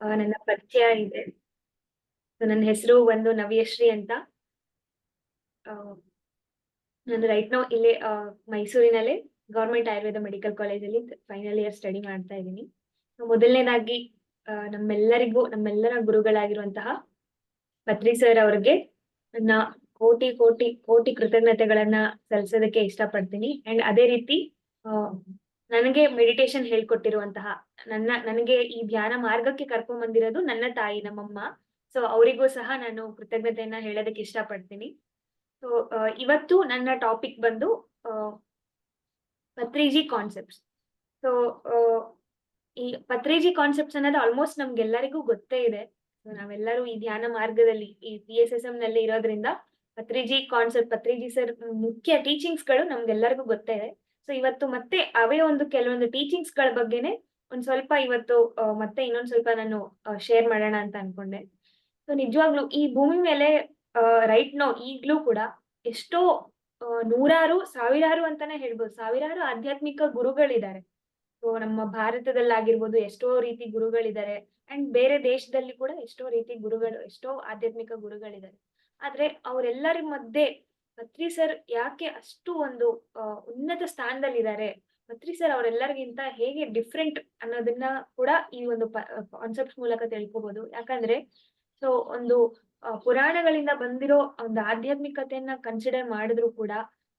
ನನ್ನ ಪರಿಚಯ ಇದೆ. ನನ್ನ ಹೆಸರು ಒಂದು ನವ್ಯಶ್ರೀ ಅಂತ. ನಾನು ರೈಟ್ ನಾವು ಇಲ್ಲೇ ಮೈಸೂರಿನಲ್ಲಿ ಗೌರ್ಮೆಂಟ್ ಆಯುರ್ವೇದ ಮೆಡಿಕಲ್ ಕಾಲೇಜಲ್ಲಿ ಫೈನಲ್ ಇಯರ್ ಸ್ಟಡಿ ಮಾಡ್ತಾ ಇದ್ದೀನಿ. ಮೊದಲನೇದಾಗಿ ನಮ್ಮೆಲ್ಲರಿಗೂ, ನಮ್ಮೆಲ್ಲರ ಗುರುಗಳಾಗಿರುವಂತಹ ಪತ್ರಿ ಸರ್ ಅವ್ರಿಗೆ ನನ್ನ ಕೋಟಿ ಕೋಟಿ ಕೋಟಿ ಕೃತಜ್ಞತೆಗಳನ್ನ ಸಲ್ಲಿಸೋದಕ್ಕೆ ಇಷ್ಟಪಡ್ತೀನಿ. ಅಂಡ್ ಅದೇ ರೀತಿ ನನಗೆ ಮೆಡಿಟೇಷನ್ ಹೇಳ್ಕೊಟ್ಟಿರುವಂತಹ, ನನ್ನ, ನನಗೆ ಈ ಧ್ಯಾನ ಮಾರ್ಗಕ್ಕೆ ಕರ್ಕೊಂಡ್ ಬಂದಿರೋದು ನನ್ನ ತಾಯಿ, ನಮ್ಮಮ್ಮ. ಸೊ ಅವರಿಗೂ ಸಹ ನಾನು ಕೃತಜ್ಞತೆಯನ್ನ ಹೇಳೋದಕ್ಕೆ ಇಷ್ಟಪಡ್ತೀನಿ. ಸೊ ಇವತ್ತು ನನ್ನ ಟಾಪಿಕ್ ಬಂದು ಪತ್ರಿಜಿ ಕಾನ್ಸೆಪ್ಟ್ಸ್ ಸೊ ಈ ಪತ್ರಿಜಿ ಕಾನ್ಸೆಪ್ಟ್ಸ್ ಅನ್ನೋದು ಆಲ್ಮೋಸ್ಟ್ ನಮ್ಗೆಲ್ಲರಿಗೂ ಗೊತ್ತೇ ಇದೆ. ನಾವೆಲ್ಲರೂ ಈ ಧ್ಯಾನ ಮಾರ್ಗದಲ್ಲಿ, ಈ ಪಿ ಎಸ್ ಎಸ್ ಎಂ ನಲ್ಲಿ ಇರೋದ್ರಿಂದ, ಪತ್ರಿಜಿ ಕಾನ್ಸೆಪ್ಟ್ ಪತ್ರಿಜಿ ಸರ್ ಮುಖ್ಯ ಟೀಚಿಂಗ್ಸ್ಗಳು ನಮ್ಗೆಲ್ಲರಿಗೂ ಗೊತ್ತೇ ಇದೆ. ಸೊ ಇವತ್ತು ಮತ್ತೆ ಅವೇ ಒಂದು ಕೆಲವೊಂದು ಟೀಚಿಂಗ್ಸ್ಗಳ ಬಗ್ಗೆನೆ ಒಂದ್ ಸ್ವಲ್ಪ ಇವತ್ತು ಮತ್ತೆ ಇನ್ನೊಂದ್ ಸ್ವಲ್ಪ ನಾನು ಶೇರ್ ಮಾಡೋಣ ಅಂತ ಅನ್ಕೊಂಡೆ. ಸೊ ನಿಜವಾಗ್ಲೂ ಈ ಭೂಮಿ ಮೇಲೆ ರೈಟ್ ನೋ ಈಗ್ಲೂ ಕೂಡ ಎಷ್ಟೋ ನೂರಾರು, ಸಾವಿರಾರು ಅಂತಾನೆ ಹೇಳ್ಬೋದು. ಸಾವಿರಾರು ಆಧ್ಯಾತ್ಮಿಕ ಗುರುಗಳಿದ್ದಾರೆ. ಸೊ ನಮ್ಮ ಭಾರತದಲ್ಲಾಗಿರ್ಬೋದು ಎಷ್ಟೋ ರೀತಿ ಗುರುಗಳಿದ್ದಾರೆ. ಅಂಡ್ ಬೇರೆ ದೇಶದಲ್ಲಿ ಕೂಡ ಎಷ್ಟೋ ರೀತಿ ಗುರುಗಳು, ಎಷ್ಟೋ ಆಧ್ಯಾತ್ಮಿಕ ಗುರುಗಳಿದ್ದಾರೆ. ಆದ್ರೆ ಅವರೆಲ್ಲರ ಮಧ್ಯೆ ಪತ್ರಿ ಸರ್ ಯಾಕೆ ಅಷ್ಟು ಒಂದು ಉನ್ನತ ಸ್ಥಾನದಲ್ಲಿದ್ದಾರೆ? ಪತ್ರಿ ಸರ್ ಅವರೆಲ್ಲರಿಗಿಂತ ಹೇಗೆ ಡಿಫ್ರೆಂಟ್ ಅನ್ನೋದನ್ನ ಕೂಡ ಈ ಒಂದು ಕಾನ್ಸೆಪ್ಟ್ ಮೂಲಕ ತಿಳ್ಕೋಬಹುದು ಯಾಕಂದ್ರೆ ಸೊ ಒಂದು ಪುರಾಣಗಳಿಂದ ಬಂದಿರೋ ಒಂದು ಆಧ್ಯಾತ್ಮಿಕತೆಯನ್ನ ಕನ್ಸಿಡರ್ ಮಾಡಿದ್ರು ಕೂಡ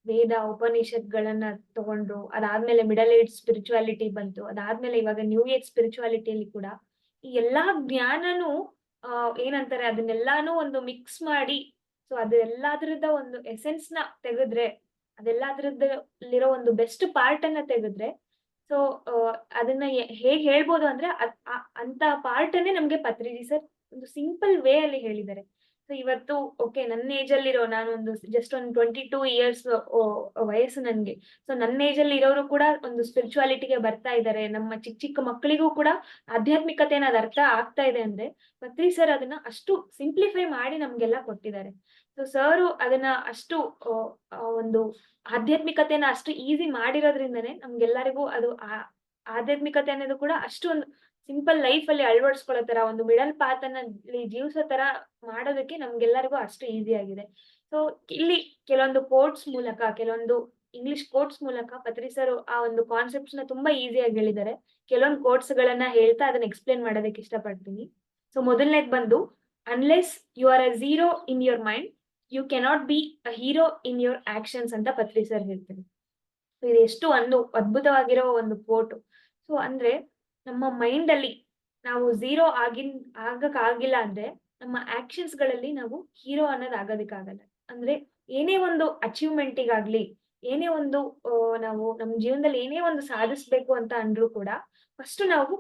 ವೇದ ಉಪನಿಷತ್ಗಳನ್ನ ತಗೊಂಡ್ರು, ಅದಾದ್ಮೇಲೆ ಮಿಡಲ್ ಏಜ್ ಸ್ಪಿರಿಚುವಾಲಿಟಿ ಬಂತು, ಅದಾದ್ಮೇಲೆ ಇವಾಗ ನ್ಯೂ ಏಜ್ ಸ್ಪಿರಿಚುವಾಲಿಟಿಯಲ್ಲಿ ಕೂಡ ಈ ಎಲ್ಲಾ ಜ್ಞಾನನು ಏನಂತಾರೆ, ಅದನ್ನೆಲ್ಲಾನು ಒಂದು ಮಿಕ್ಸ್ ಮಾಡಿ ಸೊ ಅದೆಲ್ಲಾದ್ರದ ಒಂದು ಎಸೆನ್ಸ್ನ ತೆಗೆದ್ರೆ ಅದೆಲ್ಲಾದ್ರದಲ್ಲಿರೋ ಒಂದು ಬೆಸ್ಟ್ ಪಾರ್ಟ್ ಅನ್ನ ತೆಗೆದ್ರೆ ಸೊ ಅದನ್ನ ಹೇಗ್ ಹೇಳ್ಬೋದು ಅಂದ್ರೆ ಅಂತ ಪಾರ್ಟ್ ಅನ್ನೇ ನಮ್ಗೆ ಪತ್ರಿಜಿ ಸರ್ ಒಂದು ಸಿಂಪಲ್ ವೇ ಅಲ್ಲಿ ಹೇಳಿದ್ದಾರೆ. ಸೊ ಇವತ್ತು ಓಕೆ ನನ್ನ ಏಜ್ ಅಲ್ಲಿರೋ ನಾನು ಒಂದು ಜಸ್ಟ್ ಒಂದು ಟ್ವೆಂಟಿ ಟೂ ಇಯರ್ಸ್ ವಯಸ್ಸು ನನ್ಗೆ. ಸೊ ನನ್ನ ಏಜ್ ಅಲ್ಲಿ ಇರೋರು ಕೂಡ ಒಂದು ಸ್ಪಿರಿಚುವಾಲಿಟಿಗೆ ಬರ್ತಾ ಇದ್ದಾರೆ. ನಮ್ಮ ಚಿಕ್ಕ ಚಿಕ್ಕ ಮಕ್ಕಳಿಗೂ ಕೂಡ ಆಧ್ಯಾತ್ಮಿಕತೆ ಅನ್ನೋದು ಅರ್ಥ ಆಗ್ತಾ ಇದೆ ಅಂದ್ರೆ ಪತ್ರಿ ಸರ್ ಅದನ್ನ ಅಷ್ಟು ಸಿಂಪ್ಲಿಫೈ ಮಾಡಿ ನಮ್ಗೆಲ್ಲ ಕೊಟ್ಟಿದ್ದಾರೆ. ಸೊ ಸರ್ ಅದನ್ನ ಅಷ್ಟು ಒಂದು ಆಧ್ಯಾತ್ಮಿಕತೆಯನ್ನ ಅಷ್ಟು ಈಸಿ ಮಾಡಿರೋದ್ರಿಂದನೇ ನಮ್ಗೆಲ್ಲರಿಗೂ ಅದು ಆಧ್ಯಾತ್ಮಿಕತೆ ಅನ್ನೋದು ಕೂಡ ಅಷ್ಟು ಒಂದು ಸಿಂಪಲ್ ಲೈಫ್ ಅಲ್ಲಿ ಅಳವಡಿಸ್ಕೊಳ್ಳೋ ತರ ಒಂದು ಮಿಡಲ್ ಪಾತ್ ಅನ್ನ ಜೀವಿಸೋ ತರ ಮಾಡೋದಕ್ಕೆ ನಮ್ಗೆಲ್ಲರಿಗೂ ಅಷ್ಟು ಈಸಿ ಆಗಿದೆ. ಸೊ ಇಲ್ಲಿ ಕೆಲವೊಂದು ಕೋಟ್ಸ್ ಮೂಲಕ, ಕೆಲವೊಂದು ಇಂಗ್ಲಿಷ್ ಕೋಟ್ಸ್ ಮೂಲಕ ಪತ್ರಿ ಸರ್ ಆ ಒಂದು ಕಾನ್ಸೆಪ್ಟ್ಸ್ನ ತುಂಬಾ ಈಸಿಯಾಗಿ ಹೇಳಿದ್ದಾರೆ. ಕೆಲವೊಂದು ಕೋಟ್ಸ್ ಗಳನ್ನ ಹೇಳ್ತಾ ಅದನ್ನ ಎಕ್ಸ್ಪ್ಲೇನ್ ಮಾಡೋದಕ್ಕೆ ಇಷ್ಟಪಡ್ತೀನಿ. ಸೊ ಮೊದಲನೇದ್ ಬಂದು unless you are a zero in your mind you cannot be a hero in your actions ಅಂತ ಪತ್ರಿ ಸರ್ ಹೇಳ್ತಾರೆ. ಇದು ಎಷ್ಟು ಒಂದು ಅದ್ಭುತವಾಗಿರೋ ಒಂದು ಕೋಟು ಸೊ ಅಂದ್ರೆ ನಮ್ಮ ಮೈಂಡ್ ಅಲ್ಲಿ ನಾವು ಝೀರೋ ಆಗಿನ್ ಆಗಕ್ ಆಗಿಲ್ಲ ಅಂದ್ರೆ ನಮ್ಮ ಆಕ್ಷನ್ಸ್ಗಳಲ್ಲಿ ನಾವು ಹೀರೋ ಅನ್ನೋದು ಆಗೋದಕ್ಕಾಗಲ್ಲ ಅಂದ್ರೆ ಏನೇ ಒಂದು ಅಚೀವ್ಮೆಂಟಿಗಾಗ್ಲಿ ಏನೇ ಒಂದು ನಾವು ನಮ್ಮ ಜೀವನದಲ್ಲಿ ಏನೇ ಒಂದು ಸಾಧಿಸ್ಬೇಕು ಅಂತ ಅಂದ್ರೂ ಕೂಡ ಫಸ್ಟ್ ನಾವು,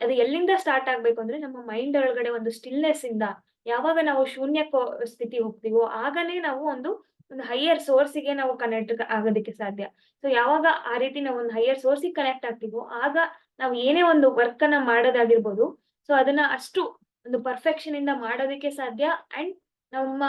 ಅದು ಎಲ್ಲಿಂದ ಸ್ಟಾರ್ಟ್ ಆಗ್ಬೇಕು ಅಂದ್ರೆ ನಮ್ಮ ಮೈಂಡ್ ಒಳಗಡೆ ಒಂದು ಸ್ಟಿಲ್ನೆಸ್ ಇಂದ ಯಾವಾಗ ನಾವು ಶೂನ್ಯ ಸ್ಥಿತಿ ಹೋಗ್ತೀವೋ ಆಗನೇ ನಾವು ಒಂದು ಒಂದು ಹೈಯರ್ ಸೋರ್ಸಿಗೆ ನಾವು ಕನೆಕ್ಟ್ ಆಗೋದಕ್ಕೆ ಸಾಧ್ಯ. ಸೊ ಯಾವಾಗ ಆ ರೀತಿ ನಾವು ಒಂದು ಹೈಯರ್ ಸೋರ್ಸಿಗೆ ಕನೆಕ್ಟ್ ಆಗ್ತೀವೋ, ಆಗ ನಾವು ಏನೇ ಒಂದು ವರ್ಕ್ ಅನ್ನ ಮಾಡೋದಾಗಿರ್ಬೋದು. ಸೊ ಅದನ್ನ ಅಷ್ಟು ಒಂದು ಪರ್ಫೆಕ್ಷನ್ ಇಂದ ಮಾಡೋದಕ್ಕೆ ಸಾಧ್ಯ ಅಂಡ್ ನಮ್ಮ,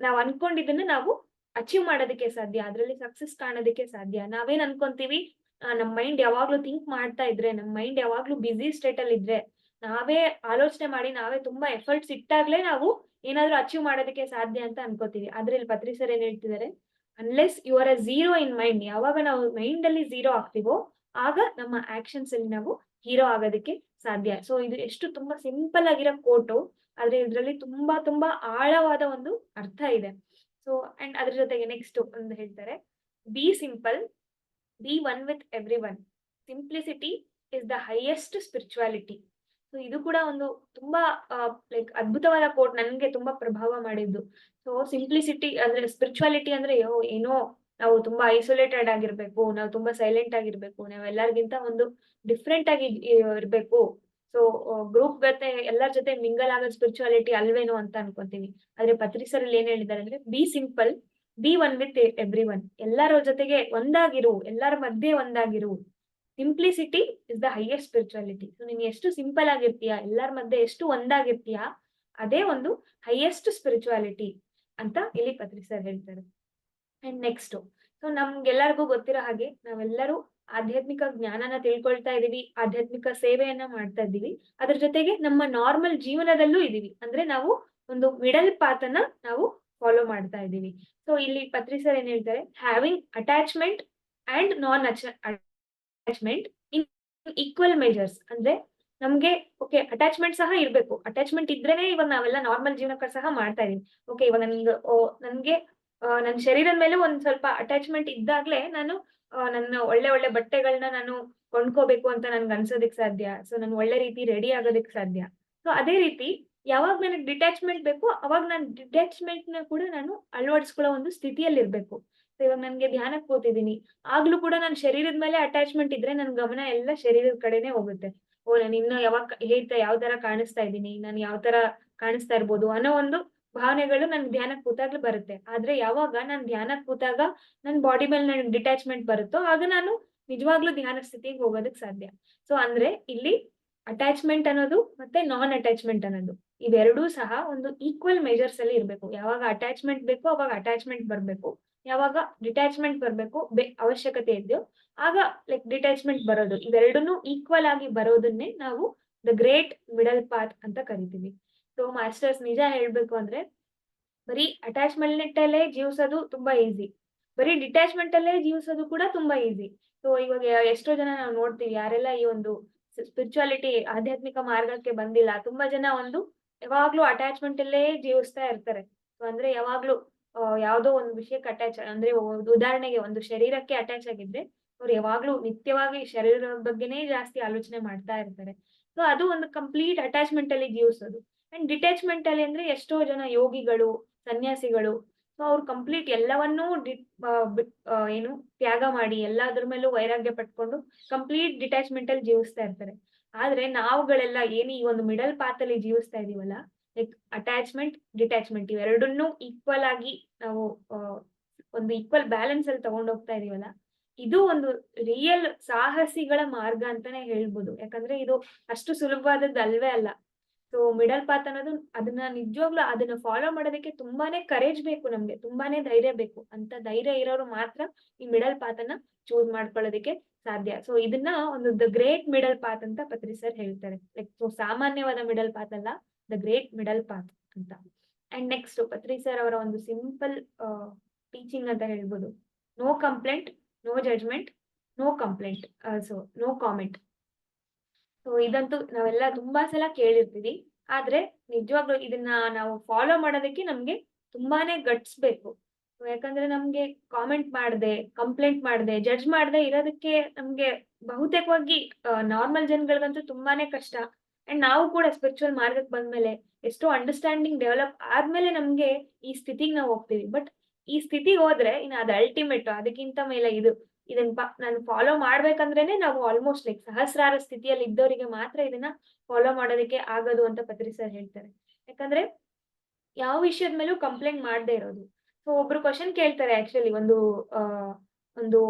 ನಾವು ಅನ್ಕೊಂಡಿದ್ದನ್ನ ನಾವು ಅಚೀವ್ ಮಾಡೋದಕ್ಕೆ ಸಾಧ್ಯ. ಅದರಲ್ಲಿ ಸಕ್ಸಸ್ ಕಾಣೋದಕ್ಕೆ ಸಾಧ್ಯ. ನಾವೇನ್ ಅನ್ಕೊಂತೀವಿ? ನಮ್ಮ ನಮ್ ಮೈಂಡ್ ಯಾವಾಗ್ಲೂ ಥಿಂಕ್ ಮಾಡ್ತಾ ಇದ್ರೆ, ನಮ್ ಮೈಂಡ್ ಯಾವಾಗ್ಲೂ ಬಿಸಿ ಸ್ಟೇಟ್ ಅಲ್ಲಿ ಇದ್ರೆ ನಾವೇ ಆಲೋಚನೆ ಮಾಡಿ, ನಾವೇ ತುಂಬಾ ಎಫರ್ಟ್ಸ್ ಇಟ್ಟಾಗ್ಲೇ ನಾವು ಏನಾದ್ರೂ ಅಚೀವ್ ಮಾಡೋದಕ್ಕೆ ಸಾಧ್ಯ ಅಂತ ಅನ್ಕೋತೀವಿ. ಆದ್ರೆ ಇಲ್ಲಿ ಪತ್ರಿ ಏನ್ ಹೇಳ್ತಿದ್ದಾರೆ? Unless you are a zero in mind ಯಾವಾಗ ನಾವು ಮೈಂಡ್ ಅಲ್ಲಿ ಝೀರೋ ಆಗ್ತೀವೋ, ಆಗ ನಮ್ಮ ಆಕ್ಷನ್ಸ್ ಅಲ್ಲಿ ನಾವು ಹೀರೋ ಆಗೋದಕ್ಕೆ ಸಾಧ್ಯ. ಸೊ ಇದು ಎಷ್ಟು ತುಂಬಾ ಸಿಂಪಲ್ ಆಗಿರೋ ಕೋಟು ಆದ್ರೆ ಇದರಲ್ಲಿ ತುಂಬಾ ತುಂಬಾ ಆಳವಾದ ಒಂದು ಅರ್ಥ ಇದೆ. ಸೊ ಅಂಡ್ ಅದ್ರ ಜೊತೆಗೆ ನೆಕ್ಸ್ಟ್ ಒಂದು ಹೇಳ್ತಾರೆ. Be simple be one with every one simplicity is the highest spirituality so ಇದು ಕೂಡ ಒಂದು ತುಂಬಾ ಲೈಕ್ ಅದ್ಭುತವಾದ ಕೋಟ್ ನನ್ಗೆ ತುಂಬಾ ಪ್ರಭಾವ ಮಾಡಿದ್ದು. ಸೊ ಸಿಂಪ್ಲಿಸಿಟಿ ಅಂದ್ರೆ ಸ್ಪಿರಿಚುವಾಲಿಟಿ ಅಂದ್ರೆ, ಯೋ, ಏನೋ ನಾವು ತುಂಬಾ ಐಸೋಲೇಟೆಡ್ ಆಗಿರ್ಬೇಕು, ನಾವು ತುಂಬಾ ಸೈಲೆಂಟ್ ಆಗಿರ್ಬೇಕು, ನಾವ್ ಎಲ್ಲರಿಗಿಂತ ಒಂದು ಡಿಫ್ರೆಂಟ್ ಆಗಿ ಇರ್ಬೇಕು. ಸೊ ಗ್ರೂಪ್ ಜೊತೆ, ಎಲ್ಲರ ಜೊತೆ ಮಿಂಗಲ್ ಆಗೋ ಸ್ಪಿರಿಚುವಾಲಿಟಿ ಅಲ್ವೇನೋ ಅಂತ ಅನ್ಕೊಂತೀವಿ ಆದ್ರೆ ಪತ್ರಿಸರಲ್ಲಿ ಸರ್ ಏನ್ ಹೇಳಿದ್ದಾರೆ ಅಂದ್ರೆ be simple be one with every one ಎಲ್ಲರ ಜೊತೆಗೆ ಒಂದಾಗಿರು, ಎಲ್ಲರ ಮಧ್ಯೆ ಒಂದಾಗಿರು. Simplicity is the highest spirituality so ನೀನು ಎಷ್ಟು ಸಿಂಪಲ್ ಆಗಿರ್ತೀಯ, ಎಲ್ಲರ ಮಧ್ಯೆ ಎಷ್ಟು ಒಂದಾಗಿರ್ತೀಯ, ಅದೇ ಒಂದು ಹೈಯೆಸ್ಟ್ ಸ್ಪಿರಿಚುಯಾಲಿಟಿ ಅಂತ ಇಲ್ಲಿ ಪತ್ರಿ ಸರ್ ಹೇಳ್ತಾರೆ. ಅಂಡ್ ನೆಕ್ಸ್ಟ್ ಸೊ ನಮ್ಗೆಲ್ಲರಿಗೂ ಗೊತ್ತಿರೋ ಹಾಗೆ ನಾವೆಲ್ಲರೂ ಆಧ್ಯಾತ್ಮಿಕ ಜ್ಞಾನನ ತಿಳ್ಕೊಳ್ತಾ ಇದೀವಿ, ಆಧ್ಯಾತ್ಮಿಕ ಸೇವೆಯನ್ನ ಮಾಡ್ತಾ ಇದ್ದೀವಿ ಅದ್ರ ಜೊತೆಗೆ ನಮ್ಮ ನಾರ್ಮಲ್ ಜೀವನದಲ್ಲೂ ಇದೀವಿ. ಅಂದ್ರೆ ನಾವು ಒಂದು ಮಿಡಲ್ ಪಾತ್ ಅನ್ನ ನಾವು ಫಾಲೋ ಮಾಡ್ತಾ ಇದ್ದೀವಿ ಸೊ ಇಲ್ಲಿ ಪತ್ರಿ ಸರ್ ಏನ್ ಹೇಳ್ತಾರೆ having attachment and non attachment in equal measures ಅಂದ್ರೆ ನಮ್ಗೆ ಓಕೆ ಅಟ್ಯಾಚ್ಮೆಂಟ್ ಸಹ ಇರ್ಬೇಕು. ಅಟ್ಯಾಚ್ಮೆಂಟ್ ಇದ್ರೇನೆ ಇವಾಗ ನಾವೆಲ್ಲ ನಾರ್ಮಲ್ ಜೀವನಕ್ಕೆ ಸಹ ಮಾಡ್ತಾ ಇದೀವಿ. ಓಕೆ ಇವಾಗ ನನ್ಗೆ ನನ್ಗೆ ನನ್ನ ಶರೀರದ ಮೇಲೆ ಒಂದ್ ಸ್ವಲ್ಪ ಅಟ್ಯಾಚ್ಮೆಂಟ್ ಇದ್ದಾಗ್ಲೇ ನಾನು ನನ್ನ ಒಳ್ಳೆ ಒಳ್ಳೆ ಬಟ್ಟೆಗಳನ್ನ ನಾನು ಕೊಂಡ್ಕೋಬೇಕು ಅಂತ ನನ್ಗೆ ಅನ್ಸೋದಕ್ ಸಾಧ್ಯ. ಸೊ ನಾನು ಒಳ್ಳೆ ರೀತಿ ರೆಡಿ ಆಗೋದಕ್ ಸಾಧ್ಯ. ಸೊ ಅದೇ ರೀತಿ ಯಾವಾಗ ನನಗೆ ಡಿಟ್ಯಾಚ್ಮೆಂಟ್ ಬೇಕು ಅವಾಗ ನಾನು ಡಿಟ್ಯಾಚ್ಮೆಂಟ್ನ ಕೂಡ ನಾನು ಅಳವಡಿಸ್ಕೊಳ್ಳೋ ಒಂದು ಸ್ಥಿತಿಯಲ್ಲಿ ಇರ್ಬೇಕು ಇವಾಗ ನನ್ಗೆ ಧ್ಯಾನಕ್ಕೆ ಕೂತಿದೀನಿ ಆಗ್ಲೂ ಕೂಡ ನನ್ನ ಶರೀರದ ಮೇಲೆ ಅಟ್ಯಾಚ್ಮೆಂಟ್ ಇದ್ರೆ ನನ್ ಗಮನ ಎಲ್ಲ ಶರೀರದ ಕಡೆನೆ ಹೋಗುತ್ತೆ. ಓ, ನಾನು ಇನ್ನು ಯಾವಾಗ ಹೇಳ್ತಾ ಯಾವ ತರ ಕಾಣಿಸ್ತಾ ಇದ್ದೀನಿ ನಾನು ಯಾವ ತರ ಕಾಣಿಸ್ತಾ ಇರ್ಬೋದು ಅನ್ನೋ ಒಂದು ಭಾವನೆಗಳು ನನ್ ಧ್ಯಾನಕ್ಕೆ ಕೂತಾಗ್ಲೂ ಬರುತ್ತೆ. ಆದ್ರೆ ಯಾವಾಗ ನಾನು ಧ್ಯಾನಕ್ಕೆ ಕೂತಾಗ ನನ್ ಬಾಡಿ ಮೇಲೆ ನನ್ ಡಿಟ್ಯಾಚ್ಮೆಂಟ್ ಬರುತ್ತೋ, ಆಗ ನಾನು ನಿಜವಾಗ್ಲೂ ಧ್ಯಾನ ಸ್ಥಿತಿಗೆ ಹೋಗೋದಕ್ ಸಾಧ್ಯ. ಸೊ ಅಂದ್ರೆ ಇಲ್ಲಿ ಅಟ್ಯಾಚ್ಮೆಂಟ್ ಅನ್ನೋದು ಮತ್ತೆ ನಾನ್ ಅಟ್ಯಾಚ್ಮೆಂಟ್ ಅನ್ನೋದು, ಇವೆರಡೂ ಸಹ ಒಂದು ಈಕ್ವಲ್ ಮೆಜರ್ಸ್ ಅಲ್ಲಿ ಇರ್ಬೇಕು. ಯಾವಾಗ ಅಟ್ಯಾಚ್ಮೆಂಟ್ ಬೇಕು ಅವಾಗ ಅಟ್ಯಾಚ್ಮೆಂಟ್ ಬರ್ಬೇಕು. ಯಾವಾಗ ಡಿಟ್ಯಾಚ್ಮೆಂಟ್ ಬರಬೇಕು ಅವಶ್ಯಕತೆ ಇದೆಯೋ, ಆಗ ಲೈಕ್ ಡಿಟ್ಯಾಚ್ಮೆಂಟ್ ಬರೋದು. ಇವೆರಡನ್ನೂ ಈಕ್ವಲ್ ಆಗಿ ಬರೋದನ್ನೇ ನಾವು ದ ಗ್ರೇಟ್ ಮಿಡಲ್ ಪಾತ್ ಅಂತ ಕರಿತೀವಿ. ಸೊ ಮಾಸ್ಟರ್ಸ್ ನಿಜ ಹೇಳ್ಬೇಕು ಅಂದ್ರೆ, ಬರೀ ಅಟ್ಯಾಚ್ಮೆಂಟ್ ಅಲ್ಲೇ ಜೀವಿಸೋದು ತುಂಬಾ ಈಸಿ ಬರೀ ಡಿಟ್ಯಾಚ್ಮೆಂಟ್ ಅಲ್ಲೇ ಜೀವಿಸೋದು ಕೂಡ ತುಂಬಾ ಈಸಿ ಸೊ ಇವಾಗ ಎಷ್ಟೋ ಜನ ನಾವು ನೋಡ್ತೀವಿ, ಯಾರೆಲ್ಲ ಈ ಒಂದು ಸ್ಪಿರಿಚುವಾಲಿಟಿ ಆಧ್ಯಾತ್ಮಿಕ ಮಾರ್ಗಕ್ಕೆ ಬಂದಿಲ್ಲ, ತುಂಬಾ ಜನ ಒಂದು ಯಾವಾಗ್ಲೂ ಅಟ್ಯಾಚ್ಮೆಂಟ್ ಅಲ್ಲೇ ಜೀವಿಸ್ತಾ ಇರ್ತಾರೆ. ಸೊ ಅಂದ್ರೆ ಯಾವಾಗ್ಲೂ ಯಾವ್ದೋ ಒಂದು ವಿಷಯಕ್ಕೆ ಅಟ್ಯಾಚ್ ಅಂದ್ರೆ ಉದಾಹರಣೆಗೆ ಒಂದು ಶರೀರಕ್ಕೆ ಅಟ್ಯಾಚ್ ಆಗಿದ್ರೆ ಅವ್ರು ಯಾವಾಗ್ಲೂ ನಿತ್ಯವಾಗಿ ಶರೀರದ ಬಗ್ಗೆನೇ ಜಾಸ್ತಿ ಆಲೋಚನೆ ಮಾಡ್ತಾ ಇರ್ತಾರೆ. ಸೊ ಅದು ಒಂದು ಕಂಪ್ಲೀಟ್ ಅಟ್ಯಾಚ್ಮೆಂಟ್ ಅಲ್ಲಿ ಜೀವಿಸೋದು. ಅಂಡ್ ಡಿಟ್ಯಾಚ್ಮೆಂಟ್ ಅಲ್ಲಿ ಅಂದ್ರೆ ಎಷ್ಟೋ ಜನ ಯೋಗಿಗಳು, ಸನ್ಯಾಸಿಗಳು ಸೊ ಅವ್ರು ಕಂಪ್ಲೀಟ್ ಎಲ್ಲವನ್ನೂ ಏನು ತ್ಯಾಗ ಮಾಡಿ ಎಲ್ಲಾದ್ರ ಮೇಲೂ ವೈರಾಗ್ಯ ಪಟ್ಕೊಂಡು ಕಂಪ್ಲೀಟ್ ಡಿಟ್ಯಾಚ್ಮೆಂಟ್ ಅಲ್ಲಿ ಜೀವಿಸ್ತಾ ಇರ್ತಾರೆ. ಆದ್ರೆ ನಾವುಗಳೆಲ್ಲ ಏನು ಈ ಒಂದು ಮಿಡಲ್ ಪಾತ್ ಅಲ್ಲಿ ಜೀವಿಸ್ತಾ ಇದೀವಲ್ಲ ಲೈಕ್ ಅಟ್ಯಾಚ್ಮೆಂಟ್ ಡಿಟ್ಯಾಚ್ಮೆಂಟ್ ಇವೆರಡನ್ನೂ ಈಕ್ವಲ್ ಆಗಿ ನಾವು ಒಂದು ಈಕ್ವಲ್ ಬ್ಯಾಲೆನ್ಸ್ ಅಲ್ಲಿ ತಗೊಂಡ್ ಹೋಗ್ತಾ ಇದೀವಲ್ಲ, ಇದು ಒಂದು ರಿಯಲ್ ಸಾಹಸಿಗಳ ಮಾರ್ಗ ಅಂತಾನೆ ಹೇಳ್ಬೋದು. ಯಾಕಂದ್ರೆ ಇದು ಅಷ್ಟು ಸುಲಭವಾದದ್ದು ಅಲ್ವೇ ಅಲ್ಲ. ಸೊ ಮಿಡಲ್ ಪಾತ್ ಅನ್ನೋದು ಅದನ್ನ ನಿಜವಾಗ್ಲೂ ಅದನ್ನ ಫಾಲೋ ಮಾಡೋದಕ್ಕೆ ತುಂಬಾನೇ ಕರೇಜ್ ಬೇಕು ನಮ್ಗೆ, ತುಂಬಾನೇ ಧೈರ್ಯ ಬೇಕು. ಅಂತ ಧೈರ್ಯ ಇರೋರು ಮಾತ್ರ ಈ ಮಿಡಲ್ ಪಾತ್ ಅನ್ನ ಚೂಸ್ ಮಾಡ್ಕೊಳ್ಳೋದಕ್ಕೆ ಸಾಧ್ಯ. ಸೊ ಇದನ್ನ ಒಂದು ದ ಗ್ರೇಟ್ ಮಿಡಲ್ ಪಾತ್ ಅಂತ ಪತ್ರಿ ಸರ್ ಹೇಳ್ತಾರೆ. ಲೈಕ್ ಸೊ ಸಾಮಾನ್ಯವಾದ ಮಿಡಲ್ ಪಾತ್ ಅಲ್ಲ. ದ ಗ್ರೇಟ್ ಮಿಡಲ್ ಪಾತ್ ಅಂತ. ಅಂಡ್ ನೆಕ್ಸ್ಟ್ ಪತ್ರಿ ಸರ್ ಅವರ ಒಂದು ಸಿಂಪಲ್ ಟೀಚಿಂಗ್ ಅಂತ ಹೇಳ್ಬೋದು. No complaint no judgment no complaint so no comment so ಇದಂತೂ ನಾವೆಲ್ಲ ತುಂಬಾ ಸಲ ಕೇಳಿರ್ತೀವಿ. ಆದ್ರೆ ನಿಜವಾಗ್ಲೂ ಇದನ್ನ ನಾವು ಫಾಲೋ ಮಾಡೋದಕ್ಕೆ ನಮ್ಗೆ ತುಂಬಾನೇ ಗಟ್ಸ್ ಬೇಕು. ಯಾಕಂದ್ರೆ ನಮ್ಗೆ ಕಾಮೆಂಟ್ ಮಾಡದೆ ಕಂಪ್ಲೇಂಟ್ ಮಾಡದೆ ಜಡ್ಜ್ ಮಾಡದೆ ಇರೋದಕ್ಕೆ ನಮ್ಗೆ ಬಹುತೇಕವಾಗಿ ನಾರ್ಮಲ್ ಜನಗಳಿಗಂತೂ ತುಂಬಾನೇ ಕಷ್ಟ. ಅಂಡ್ ನಾವು ಕೂಡ ಸ್ಪಿರಿಚುವಲ್ ಮಾರ್ಗಕ್ಕೆ ಬಂದ್ಮೇಲೆ ಎಷ್ಟೋ ಅಂಡರ್ಸ್ಟ್ಯಾಂಡಿಂಗ್ ಡೆವಲಪ್ ಆದ್ಮೇಲೆ ನಮ್ಗೆ ಈ ಸ್ಥಿತಿಗೆ ನಾವು ಹೋಗ್ತೀವಿ. ಬಟ್ ಈ ಸ್ಥಿತಿಗೆ ಹೋದ್ರೆ ಇನ್ನು ಅದು ಅಲ್ಟಿಮೇಟ್ ಅದಕ್ಕಿಂತ ಮೇಲೆ ಇದು ಇದನ್ನ ನಾನು ಫಾಲೋ ಮಾಡ್ಬೇಕಂದ್ರೇನೆ ನಾವು ಆಲ್ಮೋಸ್ಟ್ ಲೈಕ್ ಸಹಸ್ರಾರ ಸ್ಥಿತಿಯಲ್ಲಿ ಇದ್ದವರಿಗೆ ಮಾತ್ರ ಇದನ್ನ ಫಾಲೋ ಮಾಡೋದಕ್ಕೆ ಆಗೋದು ಅಂತ ಪತ್ರಿ ಸರ್ ಹೇಳ್ತಾರೆ. ಯಾಕಂದ್ರೆ ಯಾವ ವಿಷಯದ ಮೇಲೂ ಕಂಪ್ಲೇಂಟ್ ಮಾಡದೇ ಇರೋದು. ಸೊ ಒಬ್ರು ಕ್ವಶನ್ ಕೇಳ್ತಾರೆ ಆಕ್ಚುಲಿ ಒಂದು ಒಂದು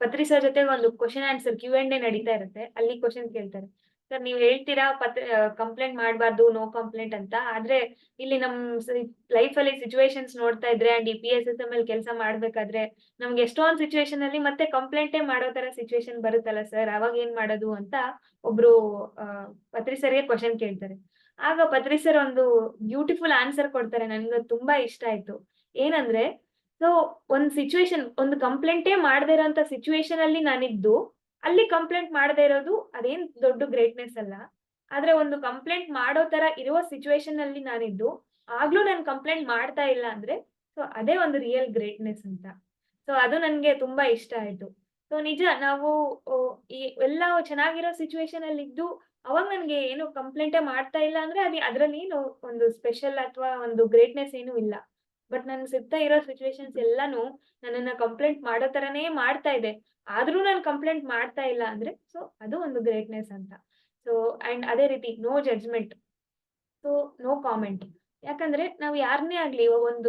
ಪತ್ರಿ ಸರ್ ಜೊತೆ ಒಂದು question answer Q and A ನಡೀತಾ ಇರುತ್ತೆ. ಅಲ್ಲಿ ಕ್ವಶನ್ ಕೇಳ್ತಾರೆ. ಸರ್, ನೀವು ಹೇಳ್ತೀರಾ ಪತ್ರ ಕಂಪ್ಲೇಂಟ್ ಮಾಡಬಾರ್ದು ನೋ ಕಂಪ್ಲೇಂಟ್ ಅಂತ? ಆದ್ರೆ ಇಲ್ಲಿ ನಮ್ ಲೈಫ್ ಅಲ್ಲಿ ಸಿಚುವೇಶನ್ಸ್ ನೋಡ್ತಾ ಇದ್ರೆ ಅಂಡ್ ಈ ಪಿ ಎಸ್ ಎಸ್ ಎಂ ಅಲ್ಲಿ ಕೆಲಸ ಮಾಡ್ಬೇಕಾದ್ರೆ ನಮ್ಗೆ ಎಷ್ಟೊಂದ್ ಸಿಚುವೇಶನ್ ಅಲ್ಲಿ ಮತ್ತೆ ಕಂಪ್ಲೇಂಟೇ ಮಾಡೋ ತರ ಸಿಚುವೇಶನ್ ಬರುತ್ತಲ್ಲ ಸರ್? ಅವಾಗ ಏನ್ ಮಾಡೋದು ಅಂತ ಒಬ್ರು ಪತ್ರಿಸರಿಗೆ ಪತ್ರಿ ಸರ್ಗೆ ಕ್ವಶನ್ ಕೇಳ್ತಾರೆ. ಆಗ ಪತ್ರಿಸರ್ ಒಂದು ಬ್ಯೂಟಿಫುಲ್ ಆನ್ಸರ್ ಕೊಡ್ತಾರೆ. ನನ್ಗೆ ತುಂಬಾ ಇಷ್ಟ ಆಯ್ತು. ಏನಂದ್ರೆ ಸೊ ಒಂದ್ ಸಿಚುವೇಶನ್ ಒಂದು ಕಂಪ್ಲೇಂಟೇ ಮಾಡದೇ ಇರೋಂತ ಸಿಚುವೇಶನ್ ಅಲ್ಲಿ ನಾನಿದ್ದು ಅಲ್ಲಿ ಕಂಪ್ಲೇಂಟ್ ಮಾಡದೇ ಇರೋದು ಅದೇನ್ ದೊಡ್ಡ ಗ್ರೇಟ್ನೆಸ್ ಅಲ್ಲ. ಆದ್ರೆ ಒಂದು ಕಂಪ್ಲೇಂಟ್ ಮಾಡೋ ತರ ಇರುವ ಸಿಚುವೇಶನ್ ಅಲ್ಲಿ ನಾನಿದ್ದು, ಆಗ್ಲೂ ನಾನು ಕಂಪ್ಲೇಂಟ್ ಮಾಡ್ತಾ ಇಲ್ಲ ಅಂದ್ರೆ ಸೊ ಅದೇ ಒಂದು ರಿಯಲ್ ಗ್ರೇಟ್ನೆಸ್ ಅಂತ. ಸೊ ಅದು ನನ್ಗೆ ತುಂಬಾ ಇಷ್ಟ ಆಯ್ತು. ಸೊ ನಿಜ, ನಾವು ಈ ಎಲ್ಲ ಚೆನ್ನಾಗಿರೋ ಸಿಚುವೇಶನ್ ಅಲ್ಲಿ ಇದ್ದು, ಅವಾಗ ನನ್ಗೆ ಏನು ಕಂಪ್ಲೇಂಟೇ ಮಾಡ್ತಾ ಇಲ್ಲ ಅಂದ್ರೆ ಅದೇ ಅದ್ರಲ್ಲಿ ಏನು ಒಂದು ಸ್ಪೆಷಲ್ ಅಥವಾ ಒಂದು ಗ್ರೇಟ್ನೆಸ್ ಏನು ಇಲ್ಲ. ಬಟ್ ನನ್ ಸುತ್ತ ಇರೋ ಸಿಚುವೇಶನ್ಸ್ ಎಲ್ಲಾನು ನನ್ನನ್ನ ಕಂಪ್ಲೇಂಟ್ ಮಾಡೋ ತರನೇ ಮಾಡ್ತಾ ಇದೆ. ಆದ್ರೂ ನಾನು ಕಂಪ್ಲೇಂಟ್ ಮಾಡ್ತಾ ಇಲ್ಲ ಅಂದ್ರೆ ಸೊ ಅದು ಒಂದು ಗ್ರೇಟ್ನೆಸ್ ಅಂತ. ಸೊ ಅಂಡ್ ಅದೇ ರೀತಿ no judgment so no comment ಯಾಕಂದ್ರೆ ನಾವು ಯಾರನ್ನೇ ಆಗ್ಲಿ ಒಂದು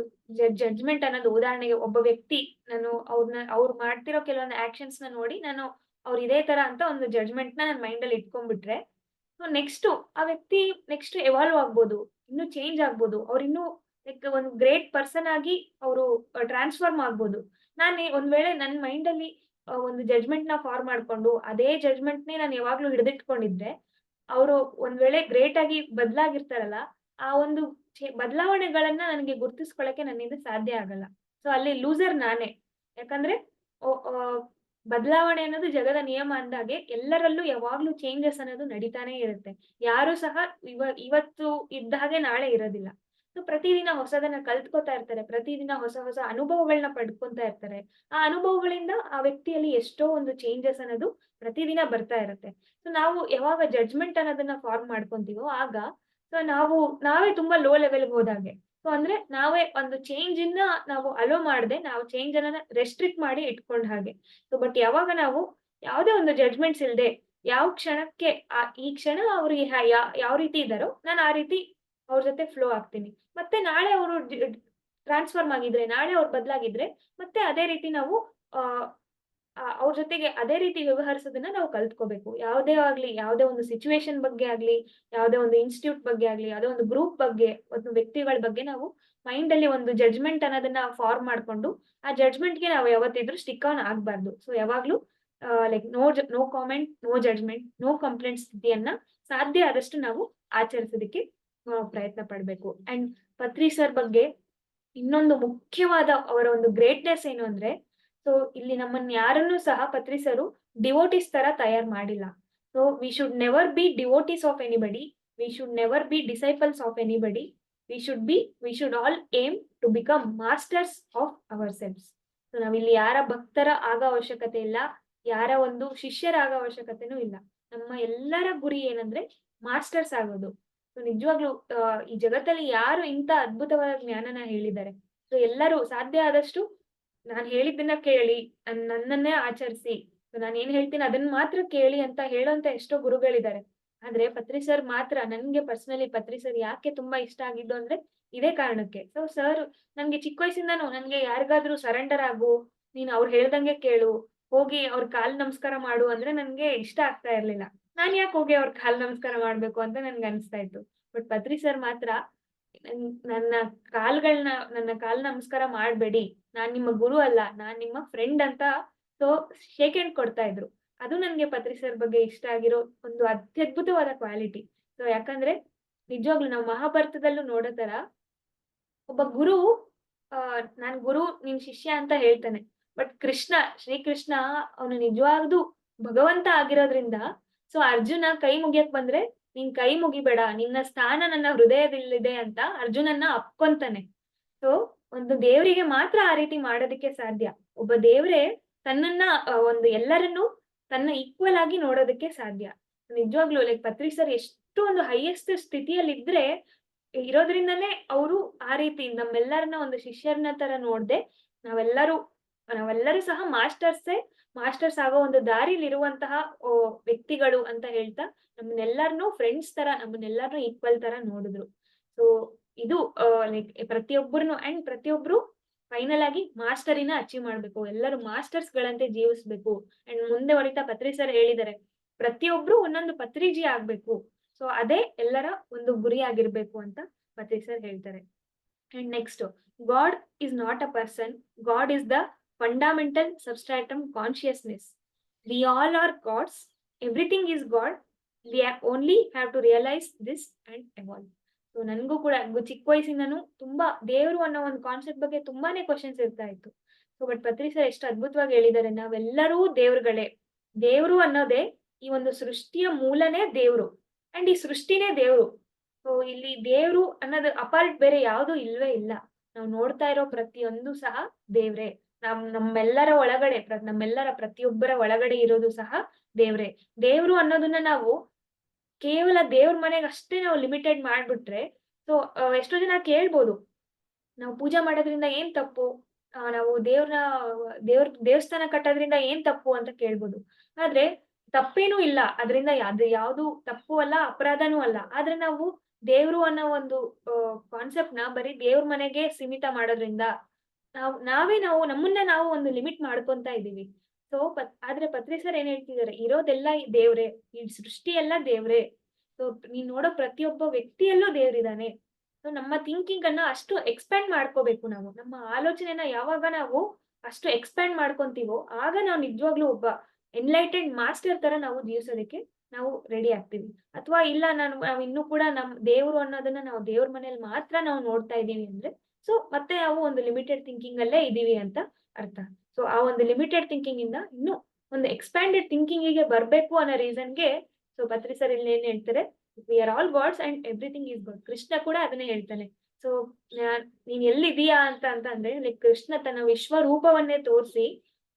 ಜಡ್ಜ್ಮೆಂಟ್ ಅನ್ನೋದು ಉದಾಹರಣೆಗೆ ಒಬ್ಬ ವ್ಯಕ್ತಿ ನಾನು ಅವ್ರನ್ನ ಅವ್ರು ಮಾಡ್ತಿರೋ ಕೆಲವೊಂದು ಆಕ್ಷನ್ಸ್ನ ನೋಡಿ ನಾನು ಅವ್ರು ಇದೇ ತರ ಅಂತ ಒಂದು ಜಡ್ಜ್ಮೆಂಟ್ನ ನನ್ನ ಮೈಂಡ್ ಅಲ್ಲಿ ಇಟ್ಕೊಂಡ್ಬಿಟ್ರೆ ಸೊ ನೆಕ್ಸ್ಟ್ ಆ ವ್ಯಕ್ತಿ ನೆಕ್ಸ್ಟ್ ಎವಾಲ್ವ್ ಆಗ್ಬೋದು, ಇನ್ನು ಚೇಂಜ್ ಆಗ್ಬೋದು, ಅವ್ರು ಇನ್ನು ಲೈಕ್ ಒಂದು ಗ್ರೇಟ್ ಪರ್ಸನ್ ಆಗಿ ಅವರು ಟ್ರಾನ್ಸ್ಫಾರ್ಮ್ ಆಗ್ಬೋದು. ನಾನು ಒಂದ್ ವೇಳೆ ನನ್ನ ಮೈಂಡ್ ಅಲ್ಲಿ ಒಂದು ಜಡ್ಜ್ಮೆಂಟ್ನ ಫಾರ್ಮ್ ಮಾಡ್ಕೊಂಡು, ಅದೇ ಜಡ್ಜ್ಮೆಂಟ್ ನೇ ನಾನು ಯಾವಾಗ್ಲೂ ಹಿಡಿದಿಟ್ಕೊಂಡಿದ್ರೆ, ಅವರು ಒಂದ್ ವೇಳೆ ಗ್ರೇಟ್ ಆಗಿ ಬದಲಾಗಿರ್ತಾರಲ್ಲ, ಆ ಒಂದು ಬದಲಾವಣೆಗಳನ್ನ ನನಗೆ ಗುರ್ತಿಸ್ಕೊಳಕ್ಕೆ ನನ್ನಿಂದ ಸಾಧ್ಯ ಆಗಲ್ಲ. ಸೊ ಅಲ್ಲಿ ಲೂಸರ್ ನಾನೇ. ಯಾಕಂದ್ರೆ ಬದಲಾವಣೆ ಅನ್ನೋದು ಜಗದ ನಿಯಮ ಅಂದಾಗೆ ಎಲ್ಲರಲ್ಲೂ ಯಾವಾಗ್ಲೂ ಚೇಂಜಸ್ ಅನ್ನೋದು ನಡೀತಾನೆ ಇರುತ್ತೆ. ಯಾರು ಸಹ ಇವ, ಇವತ್ತು ಇದ್ದ ಹಾಗೆ ನಾಳೆ ಇರೋದಿಲ್ಲ. ಪ್ರತಿದಿನ ಹೊಸದನ್ನ ಕಲ್ತ್ಕೊತಾ ಇರ್ತಾರೆ, ಪ್ರತಿದಿನ ಹೊಸ ಹೊಸ ಅನುಭವಗಳನ್ನ ಪಡ್ಕೊತಾ ಇರ್ತಾರೆ. ಆ ಅನುಭವಗಳಿಂದ ಆ ವ್ಯಕ್ತಿಯಲ್ಲಿ ಎಷ್ಟೋ ಒಂದು ಚೇಂಜಸ್ ಅನ್ನೋದು ಪ್ರತಿದಿನ ಬರ್ತಾ ಇರುತ್ತೆ. ಸೊ ನಾವು ಯಾವಾಗ ಜಡ್ಜ್ಮೆಂಟ್ ಅನ್ನೋದನ್ನ ಫಾರ್ಮ್ ಮಾಡ್ಕೊಂತೀವೋ ಆಗ ಸೊ ನಾವು, ನಾವೇ ತುಂಬಾ ಲೋ ಲೆವೆಲ್ ಹೋದಾಗೆ. ಸೊ ಅಂದ್ರೆ ನಾವೇ ಒಂದು ಚೇಂಜ್ ಇನ್ನ ನಾವು ಅಲೋ ಮಾಡದೆ, ನಾವು ಚೇಂಜ್ ಅನ್ನ ರೆಸ್ಟ್ರಿಕ್ಟ್ ಮಾಡಿ ಇಟ್ಕೊಂಡ ಹಾಗೆ. ಸೊ ಬಟ್ ಯಾವಾಗ ನಾವು ಯಾವುದೇ ಒಂದು ಜಡ್ಜ್ಮೆಂಟ್ಸ್ ಇಲ್ಲದೆ ಯಾವ ಕ್ಷಣಕ್ಕೆ ಈ ಕ್ಷಣ ಅವ್ರಿಗೆ ಯಾವ ರೀತಿ ಇದ್ದಾರೋ, ನಾನು ಆ ರೀತಿ ಅವ್ರ ಜೊತೆ ಫ್ಲೋ ಆಗ್ತೀನಿ. ಮತ್ತೆ ನಾಳೆ ಅವರು ಟ್ರಾನ್ಸ್ಫಾರ್ಮ್ ಆಗಿದ್ರೆ, ನಾಳೆ ಅವ್ರು ಬದಲಾಗಿದ್ರೆ, ಮತ್ತೆ ಅದೇ ರೀತಿ ನಾವು ಅವ್ರ ಜೊತೆಗೆ ಅದೇ ರೀತಿ ವ್ಯವಹರಿಸೋದನ್ನ ನಾವು ಕಲ್ತ್ಕೋಬೇಕು. ಯಾವುದೇ ಆಗ್ಲಿ, ಯಾವುದೇ ಒಂದು ಸಿಚುವೇಶನ್ ಬಗ್ಗೆ ಆಗ್ಲಿ, ಯಾವುದೇ ಒಂದು ಇನ್ಸ್ಟಿಟ್ಯೂಟ್ ಬಗ್ಗೆ ಆಗ್ಲಿ, ಯಾವುದೇ ಒಂದು ಗ್ರೂಪ್ ಬಗ್ಗೆ, ಒಂದು ವ್ಯಕ್ತಿಗಳ ಬಗ್ಗೆ ನಾವು ಮೈಂಡ್ ಅಲ್ಲಿ ಒಂದು ಜಡ್ಜ್ಮೆಂಟ್ ಅನ್ನೋದನ್ನ ಫಾರ್ಮ್ ಮಾಡ್ಕೊಂಡು, ಆ ಜಡ್ಜ್ಮೆಂಟ್ಗೆ ನಾವು ಯಾವತ್ತಿದ್ರು ಸ್ಟಿಕ್ ಆನ್ ಆಗ್ಬಾರ್ದು. ಸೊ ಯಾವಾಗ್ಲೂ like no no comment no judgment no complaint ಸ್ಥಿತಿಯನ್ನ ಸಾಧ್ಯ ಆದಷ್ಟು ನಾವು ಆಚರಿಸೋದಕ್ಕೆ ಪ್ರಯತ್ನ ಪಡ್ಬೇಕು. ಅಂಡ್ ಪತ್ರಿ ಸರ್ ಬಗ್ಗೆ ಇನ್ನೊಂದು ಮುಖ್ಯವಾದ ಅವರ ಒಂದು ಗ್ರೇಟ್ನೆಸ್ ಏನು ಅಂದ್ರೆ ಸೊ ಇಲ್ಲಿ ನಮ್ಮನ್ನ ಯಾರನ್ನು ಸಹ ಪತ್ರಿಸರು ಡಿವೋಟಿಸ್ ತರ ತಯಾರು ಮಾಡಿಲ್ಲ. So we should never be devotees of anybody we should never be disciples of anybody we should be we should all aim to become masters of ourselves so ನಾವಿಲ್ಲಿ ಯಾರ ಭಕ್ತರ ಆಗ ಅವಶ್ಯಕತೆ ಇಲ್ಲ, ಯಾರ ಒಂದು ಶಿಷ್ಯರಾಗ ಅವಶ್ಯಕತೆನೂ ಇಲ್ಲ. ನಮ್ಮ ಎಲ್ಲರ ಗುರಿ ಏನಂದ್ರೆ ಮಾಸ್ಟರ್ಸ್ ಆಗೋದು. ನಿಜವಾಗ್ಲೂ ಆ, ಈ ಜಗತ್ತಲ್ಲಿ ಯಾರು ಇಂಥ ಅದ್ಭುತವಾದ ಜ್ಞಾನನ ಹೇಳಿದ್ದಾರೆ? ಸೊ ಎಲ್ಲರೂ ಸಾಧ್ಯ ಆದಷ್ಟು ನಾನು ಹೇಳಿದ್ದನ್ನ ಕೇಳಿ ನನ್ನನ್ನೇ ಆಚರಿಸಿ. ನಾನು ಏನ್ ಹೇಳ್ತೀನಿ ಅದನ್ನ ಮಾತ್ರ ಕೇಳಿ ಅಂತ ಹೇಳೋಂತ ಎಷ್ಟೋ ಗುರುಗಳಿದ್ದಾರೆ. ಆದ್ರೆ ಪತ್ರಿ ಸರ್ ಮಾತ್ರ ನನ್ಗೆ ಪರ್ಸನಲಿ ಪತ್ರಿ ಸರ್ ಯಾಕೆ ತುಂಬಾ ಇಷ್ಟ ಆಗಿದ್ದು ಅಂದ್ರೆ ಇದೇ ಕಾರಣಕ್ಕೆ. ಸೊ ಸರ್ ನನ್ಗೆ ಚಿಕ್ಕ ವಯಸ್ಸಿಂದಾನು ನನ್ಗೆ ಯಾರಿಗಾದ್ರೂ ಸರೆಂಡರ್ ಆಗು ನೀನ್ ಅವ್ರು ಹೇಳ್ದಂಗೆ ಕೇಳು ಹೋಗಿ ಅವ್ರ ಕಾಲ್ ನಮಸ್ಕಾರ ಮಾಡು ಅಂದ್ರೆ ನನ್ಗೆ ಇಷ್ಟ ಆಗ್ತಾ ಇರ್ಲಿಲ್ಲ. ನಾನ್ ಯಾಕೆ ಹೋಗಿ ಅವ್ರ ಕಾಲ್ ನಮಸ್ಕಾರ ಮಾಡ್ಬೇಕು ಅಂತ ನನ್ಗೆ ಅನ್ಸ್ತಾ ಇತ್ತು. ಬಟ್ ಪತ್ರಿ ಸರ್ ಮಾತ್ರ ನನ್- ನನ್ನ ಕಾಲ್ಗಳನ್ನ ನನ್ನ ಕಾಲ್ ನಮಸ್ಕಾರ ಮಾಡ್ಬೇಡಿ. ನಾನ್ ನಿಮ್ಮ ಗುರು ಅಲ್ಲ, ನಾನ್ ನಿಮ್ಮ ಫ್ರೆಂಡ್ ಅಂತ ಸೊ ಶೇಕ್ ಹ್ಯಾಂಡ್ ಕೊಡ್ತಾ ಇದ್ರು. ಅದು ನನ್ಗೆ ಪತ್ರಿ ಸರ್ ಬಗ್ಗೆ ಇಷ್ಟ ಆಗಿರೋ ಒಂದು ಅತ್ಯದ್ಭುತವಾದ ಕ್ವಾಲಿಟಿ ಸೊ ಯಾಕಂದ್ರೆ ನಿಜವಾಗ್ಲೂ ನಾವು ಮಹಾಭಾರತದಲ್ಲೂ ನೋಡೋ ತರ ಒಬ್ಬ ಗುರು, ಆ, ನಾನ್ ಗುರು, ನಿನ್ ಶಿಷ್ಯ ಅಂತ ಹೇಳ್ತಾನೆ. ಬಟ್ ಕೃಷ್ಣ, ಶ್ರೀಕೃಷ್ಣ, ಅವನು ನಿಜವಾಗ್ದು ಭಗವಂತ ಆಗಿರೋದ್ರಿಂದ ಸೊ ಅರ್ಜುನ ಕೈ ಮುಗಿಯಕ್ ಬಂದ್ರೆ, ನಿನ್ ಕೈ ಮುಗಿಬೇಡ, ನಿನ್ನ ಸ್ಥಾನ ನನ್ನ ಹೃದಯದಲ್ಲಿದೆ ಅಂತ ಅರ್ಜುನನ್ನ ಅಪ್ಕೊಂತಾನೆ. ಸೊ ಒಂದು ದೇವರಿಗೆ ಮಾತ್ರ ಆ ರೀತಿ ಮಾಡೋದಕ್ಕೆ ಸಾಧ್ಯ. ಒಬ್ಬ ದೇವ್ರೆ ತನ್ನನ್ನ ಒಂದು ಎಲ್ಲರನ್ನು ತನ್ನ ಈಕ್ವಲ್ ಆಗಿ ನೋಡೋದಕ್ಕೆ ಸಾಧ್ಯ. ನಿಜವಾಗ್ಲೂ ಲೈಕ್ ಪತ್ರಿ ಸರ್ ಎಷ್ಟು ಒಂದು ಹೈಯೆಸ್ಟ್ ಸ್ಥಿತಿಯಲ್ಲಿ ಇದ್ರೆ ಇರೋದ್ರಿಂದನೇ ಅವರು ಆ ರೀತಿ ನಮ್ಮೆಲ್ಲರನ್ನ ಒಂದು ಶಿಷ್ಯರನ್ನ ತರ ನೋಡ್ದೆ, ನಾವೆಲ್ಲರೂ ನಾವೆಲ್ಲರೂ ಸಹ ಮಾಸ್ಟರ್ಸೇ ಮಾಸ್ಟರ್ಸ್ ಆಗೋ ಒಂದು ದಾರಿಲಿ ಇರುವಂತಹ ವ್ಯಕ್ತಿಗಳು ಅಂತ ಹೇಳ್ತಾ ನಮ್ಮನ್ನೆಲ್ಲರನ್ನೂ ಫ್ರೆಂಡ್ಸ್ ತರ ನಮ್ಮನ್ನೆಲ್ಲರನ್ನೂ ಈಕ್ವಲ್ ತರ ನೋಡಿದ್ರು. ಸೊ ಇದು ಲೈಕ್ ಪ್ರತಿಯೊಬ್ಬರನ್ನು ಅಂಡ್ ಪ್ರತಿಯೊಬ್ರು ಫೈನಲ್ ಆಗಿ ಮಾಸ್ಟರಿನ ಅಚೀವ್ ಮಾಡ್ಬೇಕು. ಎಲ್ಲರೂ ಮಾಸ್ಟರ್ಸ್ ಗಳಂತೆ ಜೀವಿಸ್ಬೇಕು. ಅಂಡ್ ಮುಂದೆ ಹೊಡಿತಾ ಪತ್ರಿ ಸರ್ ಹೇಳಿದ್ದಾರೆ ಪ್ರತಿಯೊಬ್ರು ಒಂದೊಂದು ಪತ್ರಿಜಿ ಆಗ್ಬೇಕು. ಸೊ ಅದೇ ಎಲ್ಲರ ಒಂದು ಗುರಿ ಆಗಿರ್ಬೇಕು ಅಂತ ಪತ್ರಿ ಸರ್ ಹೇಳ್ತಾರೆ. And next God is not a person God is the fundamental substratum consciousness we all are gods everything is God we only have to realise this and evolve. So ನನಗೂ ಕೂಡ ಚಿಕ್ಕ ವಯಸ್ಸಿಂದನೂ ತುಂಬಾ ದೇವರು ಅನ್ನೋ ಒಂದು ಕಾನ್ಸೆಪ್ಟ್ ಬಗ್ಗೆ ತುಂಬಾನೇ ಕ್ವಶನ್ಸ್ ಇರ್ತಾ ಇತ್ತು. ಸೊ ಬಟ್ ಪತ್ರಿ ಸರ್ ಎಷ್ಟು ಅದ್ಭುತವಾಗಿ ಹೇಳಿದ್ದಾರೆ. ನಾವೆಲ್ಲರೂ ದೇವ್ರುಗಳೇ. ದೇವರು ಅನ್ನೋದೇ ಈ ಒಂದು ಸೃಷ್ಟಿಯ ಮೂಲನೇ ದೇವ್ರು ಅಂಡ್ ಈ ಸೃಷ್ಟಿನೇ ದೇವ್ರು. ಸೊ ಇಲ್ಲಿ ದೇವ್ರು ಅನ್ನೋದು ಅಪಾರ್ಟ್ ಬೇರೆ ಯಾವುದು ಇಲ್ವೇ ಇಲ್ಲ. ನಾವು ನೋಡ್ತಾ ಇರೋ ಪ್ರತಿಯೊಂದು ಸಹ ದೇವ್ರೇ. ನಮ್, ನಮ್ಮೆಲ್ಲರ ಒಳಗಡೆ ನಮ್ಮೆಲ್ಲರ ಪ್ರತಿಯೊಬ್ಬರ ಒಳಗಡೆ ಇರೋದು ಸಹ ದೇವ್ರೆ. ದೇವ್ರು ಅನ್ನೋದನ್ನ ನಾವು ಕೇವಲ ದೇವ್ರ ಮನೆಗೆ ಅಷ್ಟೇ ನಾವು ಲಿಮಿಟೆಡ್ ಮಾಡ್ಬಿಟ್ರೆ ಸೊ ಎಷ್ಟೋ ಜನ ಕೇಳ್ಬೋದು. ನಾವು ಪೂಜೆ ಮಾಡೋದ್ರಿಂದ ಏನ್ ತಪ್ಪು? ನಾವು ದೇವ್ರನ್ನ ದೇವ್ರ, ದೇವಸ್ಥಾನ ಕಟ್ಟೋದ್ರಿಂದ ಏನ್ ತಪ್ಪು ಅಂತ ಕೇಳ್ಬೋದು. ಆದ್ರೆ ತಪ್ಪೇನೂ ಇಲ್ಲ. ಅದರಿಂದ ಅದು ಯಾವ್ದು ತಪ್ಪು ಅಲ್ಲ, ಅಪರಾಧನೂ ಅಲ್ಲ. ಆದ್ರೆ ನಾವು ದೇವ್ರು ಅನ್ನೋ ಒಂದು ಕಾನ್ಸೆಪ್ಟ್ನ ಬರೀ ದೇವ್ರ ಮನೆಗೆ ಸೀಮಿತ ಮಾಡೋದ್ರಿಂದ ನಾವ್, ನಾವೇ ನಾವು ನಮ್ಮನ್ನ ನಾವು ಒಂದು ಲಿಮಿಟ್ ಮಾಡ್ಕೊಂತ ಇದೀವಿ ಸೊ ಪತ್, ಆದ್ರೆ ಪತ್ರಿ ಸರ್ ಏನ್ ಹೇಳ್ತಿದಾರೆ ಇರೋದೆಲ್ಲ ದೇವ್ರೇ, ಈ ಸೃಷ್ಟಿ ಎಲ್ಲ ದೇವ್ರೆ. ಸೊ ನೀನ್ ನೋಡೋ ಪ್ರತಿಯೊಬ್ಬ ವ್ಯಕ್ತಿಯಲ್ಲೂ ದೇವ್ರಿದಾನೆ ಸೊ ನಮ್ಮ ಥಿಂಕಿಂಗ್ ಅನ್ನ ಅಷ್ಟು ಎಕ್ಸ್ಪ್ಯಾಂಡ್ ಮಾಡ್ಕೋಬೇಕು ನಾವು. ನಮ್ಮ ಆಲೋಚನೆನ ಯಾವಾಗ ನಾವು ಅಷ್ಟು ಎಕ್ಸ್ಪ್ಯಾಂಡ್ ಮಾಡ್ಕೊಂತೀವೋ, ಆಗ ನಾವು ನಿಜವಾಗ್ಲೂ ಒಬ್ಬ ಎನ್ಲೈಟೆಡ್ ಮಾಸ್ಟರ್ ತರ ನಾವು ಜೀವಿಸೋದಕ್ಕೆ ನಾವು ರೆಡಿ ಆಗ್ತೀವಿ. ಅಥವಾ ಇಲ್ಲ ನಾನು, ನಾವು ಇನ್ನೂ ಕೂಡ ನಮ್ ದೇವ್ರು ಅನ್ನೋದನ್ನ ನಾವು ದೇವ್ರ ಮನೇಲಿ ಮಾತ್ರ ನಾವು ನೋಡ್ತಾ ಇದ್ದೀವಿ ಅಂದ್ರೆ ಸೊ ಮತ್ತೆ ನಾವು ಒಂದು ಲಿಮಿಟೆಡ್ ಥಿಂಕಿಂಗ್ ಅಲ್ಲೇ ಇದೀವಿ ಅಂತ ಅರ್ಥ. ಸೊ ಆ ಒಂದು ಲಿಮಿಟೆಡ್ ಥಿಂಕಿಂಗ್ ಇಂದ ಇನ್ನು ಒಂದು ಎಕ್ಸ್ಪ್ಯಾಂಡೆಡ್ ಥಿಂಕಿಂಗ್ಗೆ ಬರ್ಬೇಕು ಅನ್ನೋ ರೀಸನ್ಗೆ ಸೊ ಪತ್ರಿ ಸರ್ ಇಲ್ಲಿ ಏನ್ ಹೇಳ್ತಾರೆ? We are all gods and everything is God Krishna ಕೂಡ ಅದನ್ನೇ ಹೇಳ್ತಾನೆ. ಸೊ ನೀನ್ ಎಲ್ಲಿದೀಯಾ ಅಂತ ಅಂತ ಅಂದ್ರೆ ಲೈಕ್ ಕೃಷ್ಣ ತನ್ನ ವಿಶ್ವ ರೂಪವನ್ನೇ ತೋರಿಸಿ,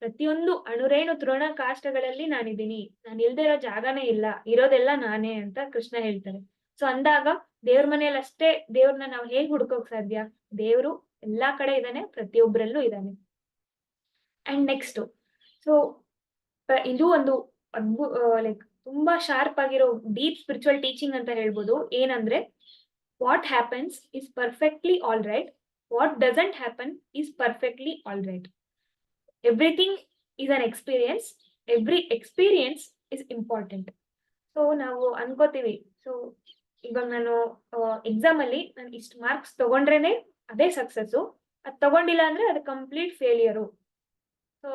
ಪ್ರತಿಯೊಂದು ಅಣುರೇಣು ತೃಣ ಕಾಷ್ಟಗಳಲ್ಲಿ ನಾನಿದ್ದೀನಿ. ನಾನು ಇಲ್ದೇ ಇರೋ ಜಾಗನೇ ಇಲ್ಲ. ಇರೋದೆಲ್ಲ ನಾನೇ ಅಂತ ಕೃಷ್ಣ ಹೇಳ್ತಾರೆ ಸೊ ಅಂದಾಗ ದೇವ್ರ ಮನೇಲಿ ಅಷ್ಟೇ ದೇವ್ರನ್ನ ನಾವು ಹೇಗ್ ಹುಡ್ಕೋಕ್ ಸಾಧ್ಯ? ದೇವ್ರು ಎಲ್ಲಾ ಕಡೆ ಇದ್ದಾನೆ ಪ್ರತಿಯೊಬ್ಬರಲ್ಲೂ ಇದ್ದಾನೆ. ಅಂಡ್ ನೆಕ್ಸ್ಟ್ ಸೊ ಇದು ಒಂದು ಅದ್ಭು ಲೈಕ್ ತುಂಬಾ ಶಾರ್ಪ್ ಆಗಿರೋ ಡೀಪ್ ಸ್ಪಿರಿಚುವಲ್ ಟೀಚಿಂಗ್ ಅಂತ ಹೇಳ್ಬೋದು. ಏನಂದ್ರೆ what happens is perfectly all right what doesn't happen is perfectly all right everything is an experience every experience is important so ನಾವು ಅನ್ಕೋತೀವಿ. ಸೊ ಇವಾಗ ನಾನು ಎಕ್ಸಾಮ್ ಅಲ್ಲಿ ನಾನು ಇಷ್ಟು ಮಾರ್ಕ್ಸ್ ತಗೊಂಡ್ರೇನೆ ಅದೇ ಸಕ್ಸಸ್ ಅದ್ ತಗೊಂಡಿಲ್ಲ ಅಂದ್ರೆ ಅದು ಕಂಪ್ಲೀಟ್ ಫೇಲಿಯರು ಸೊ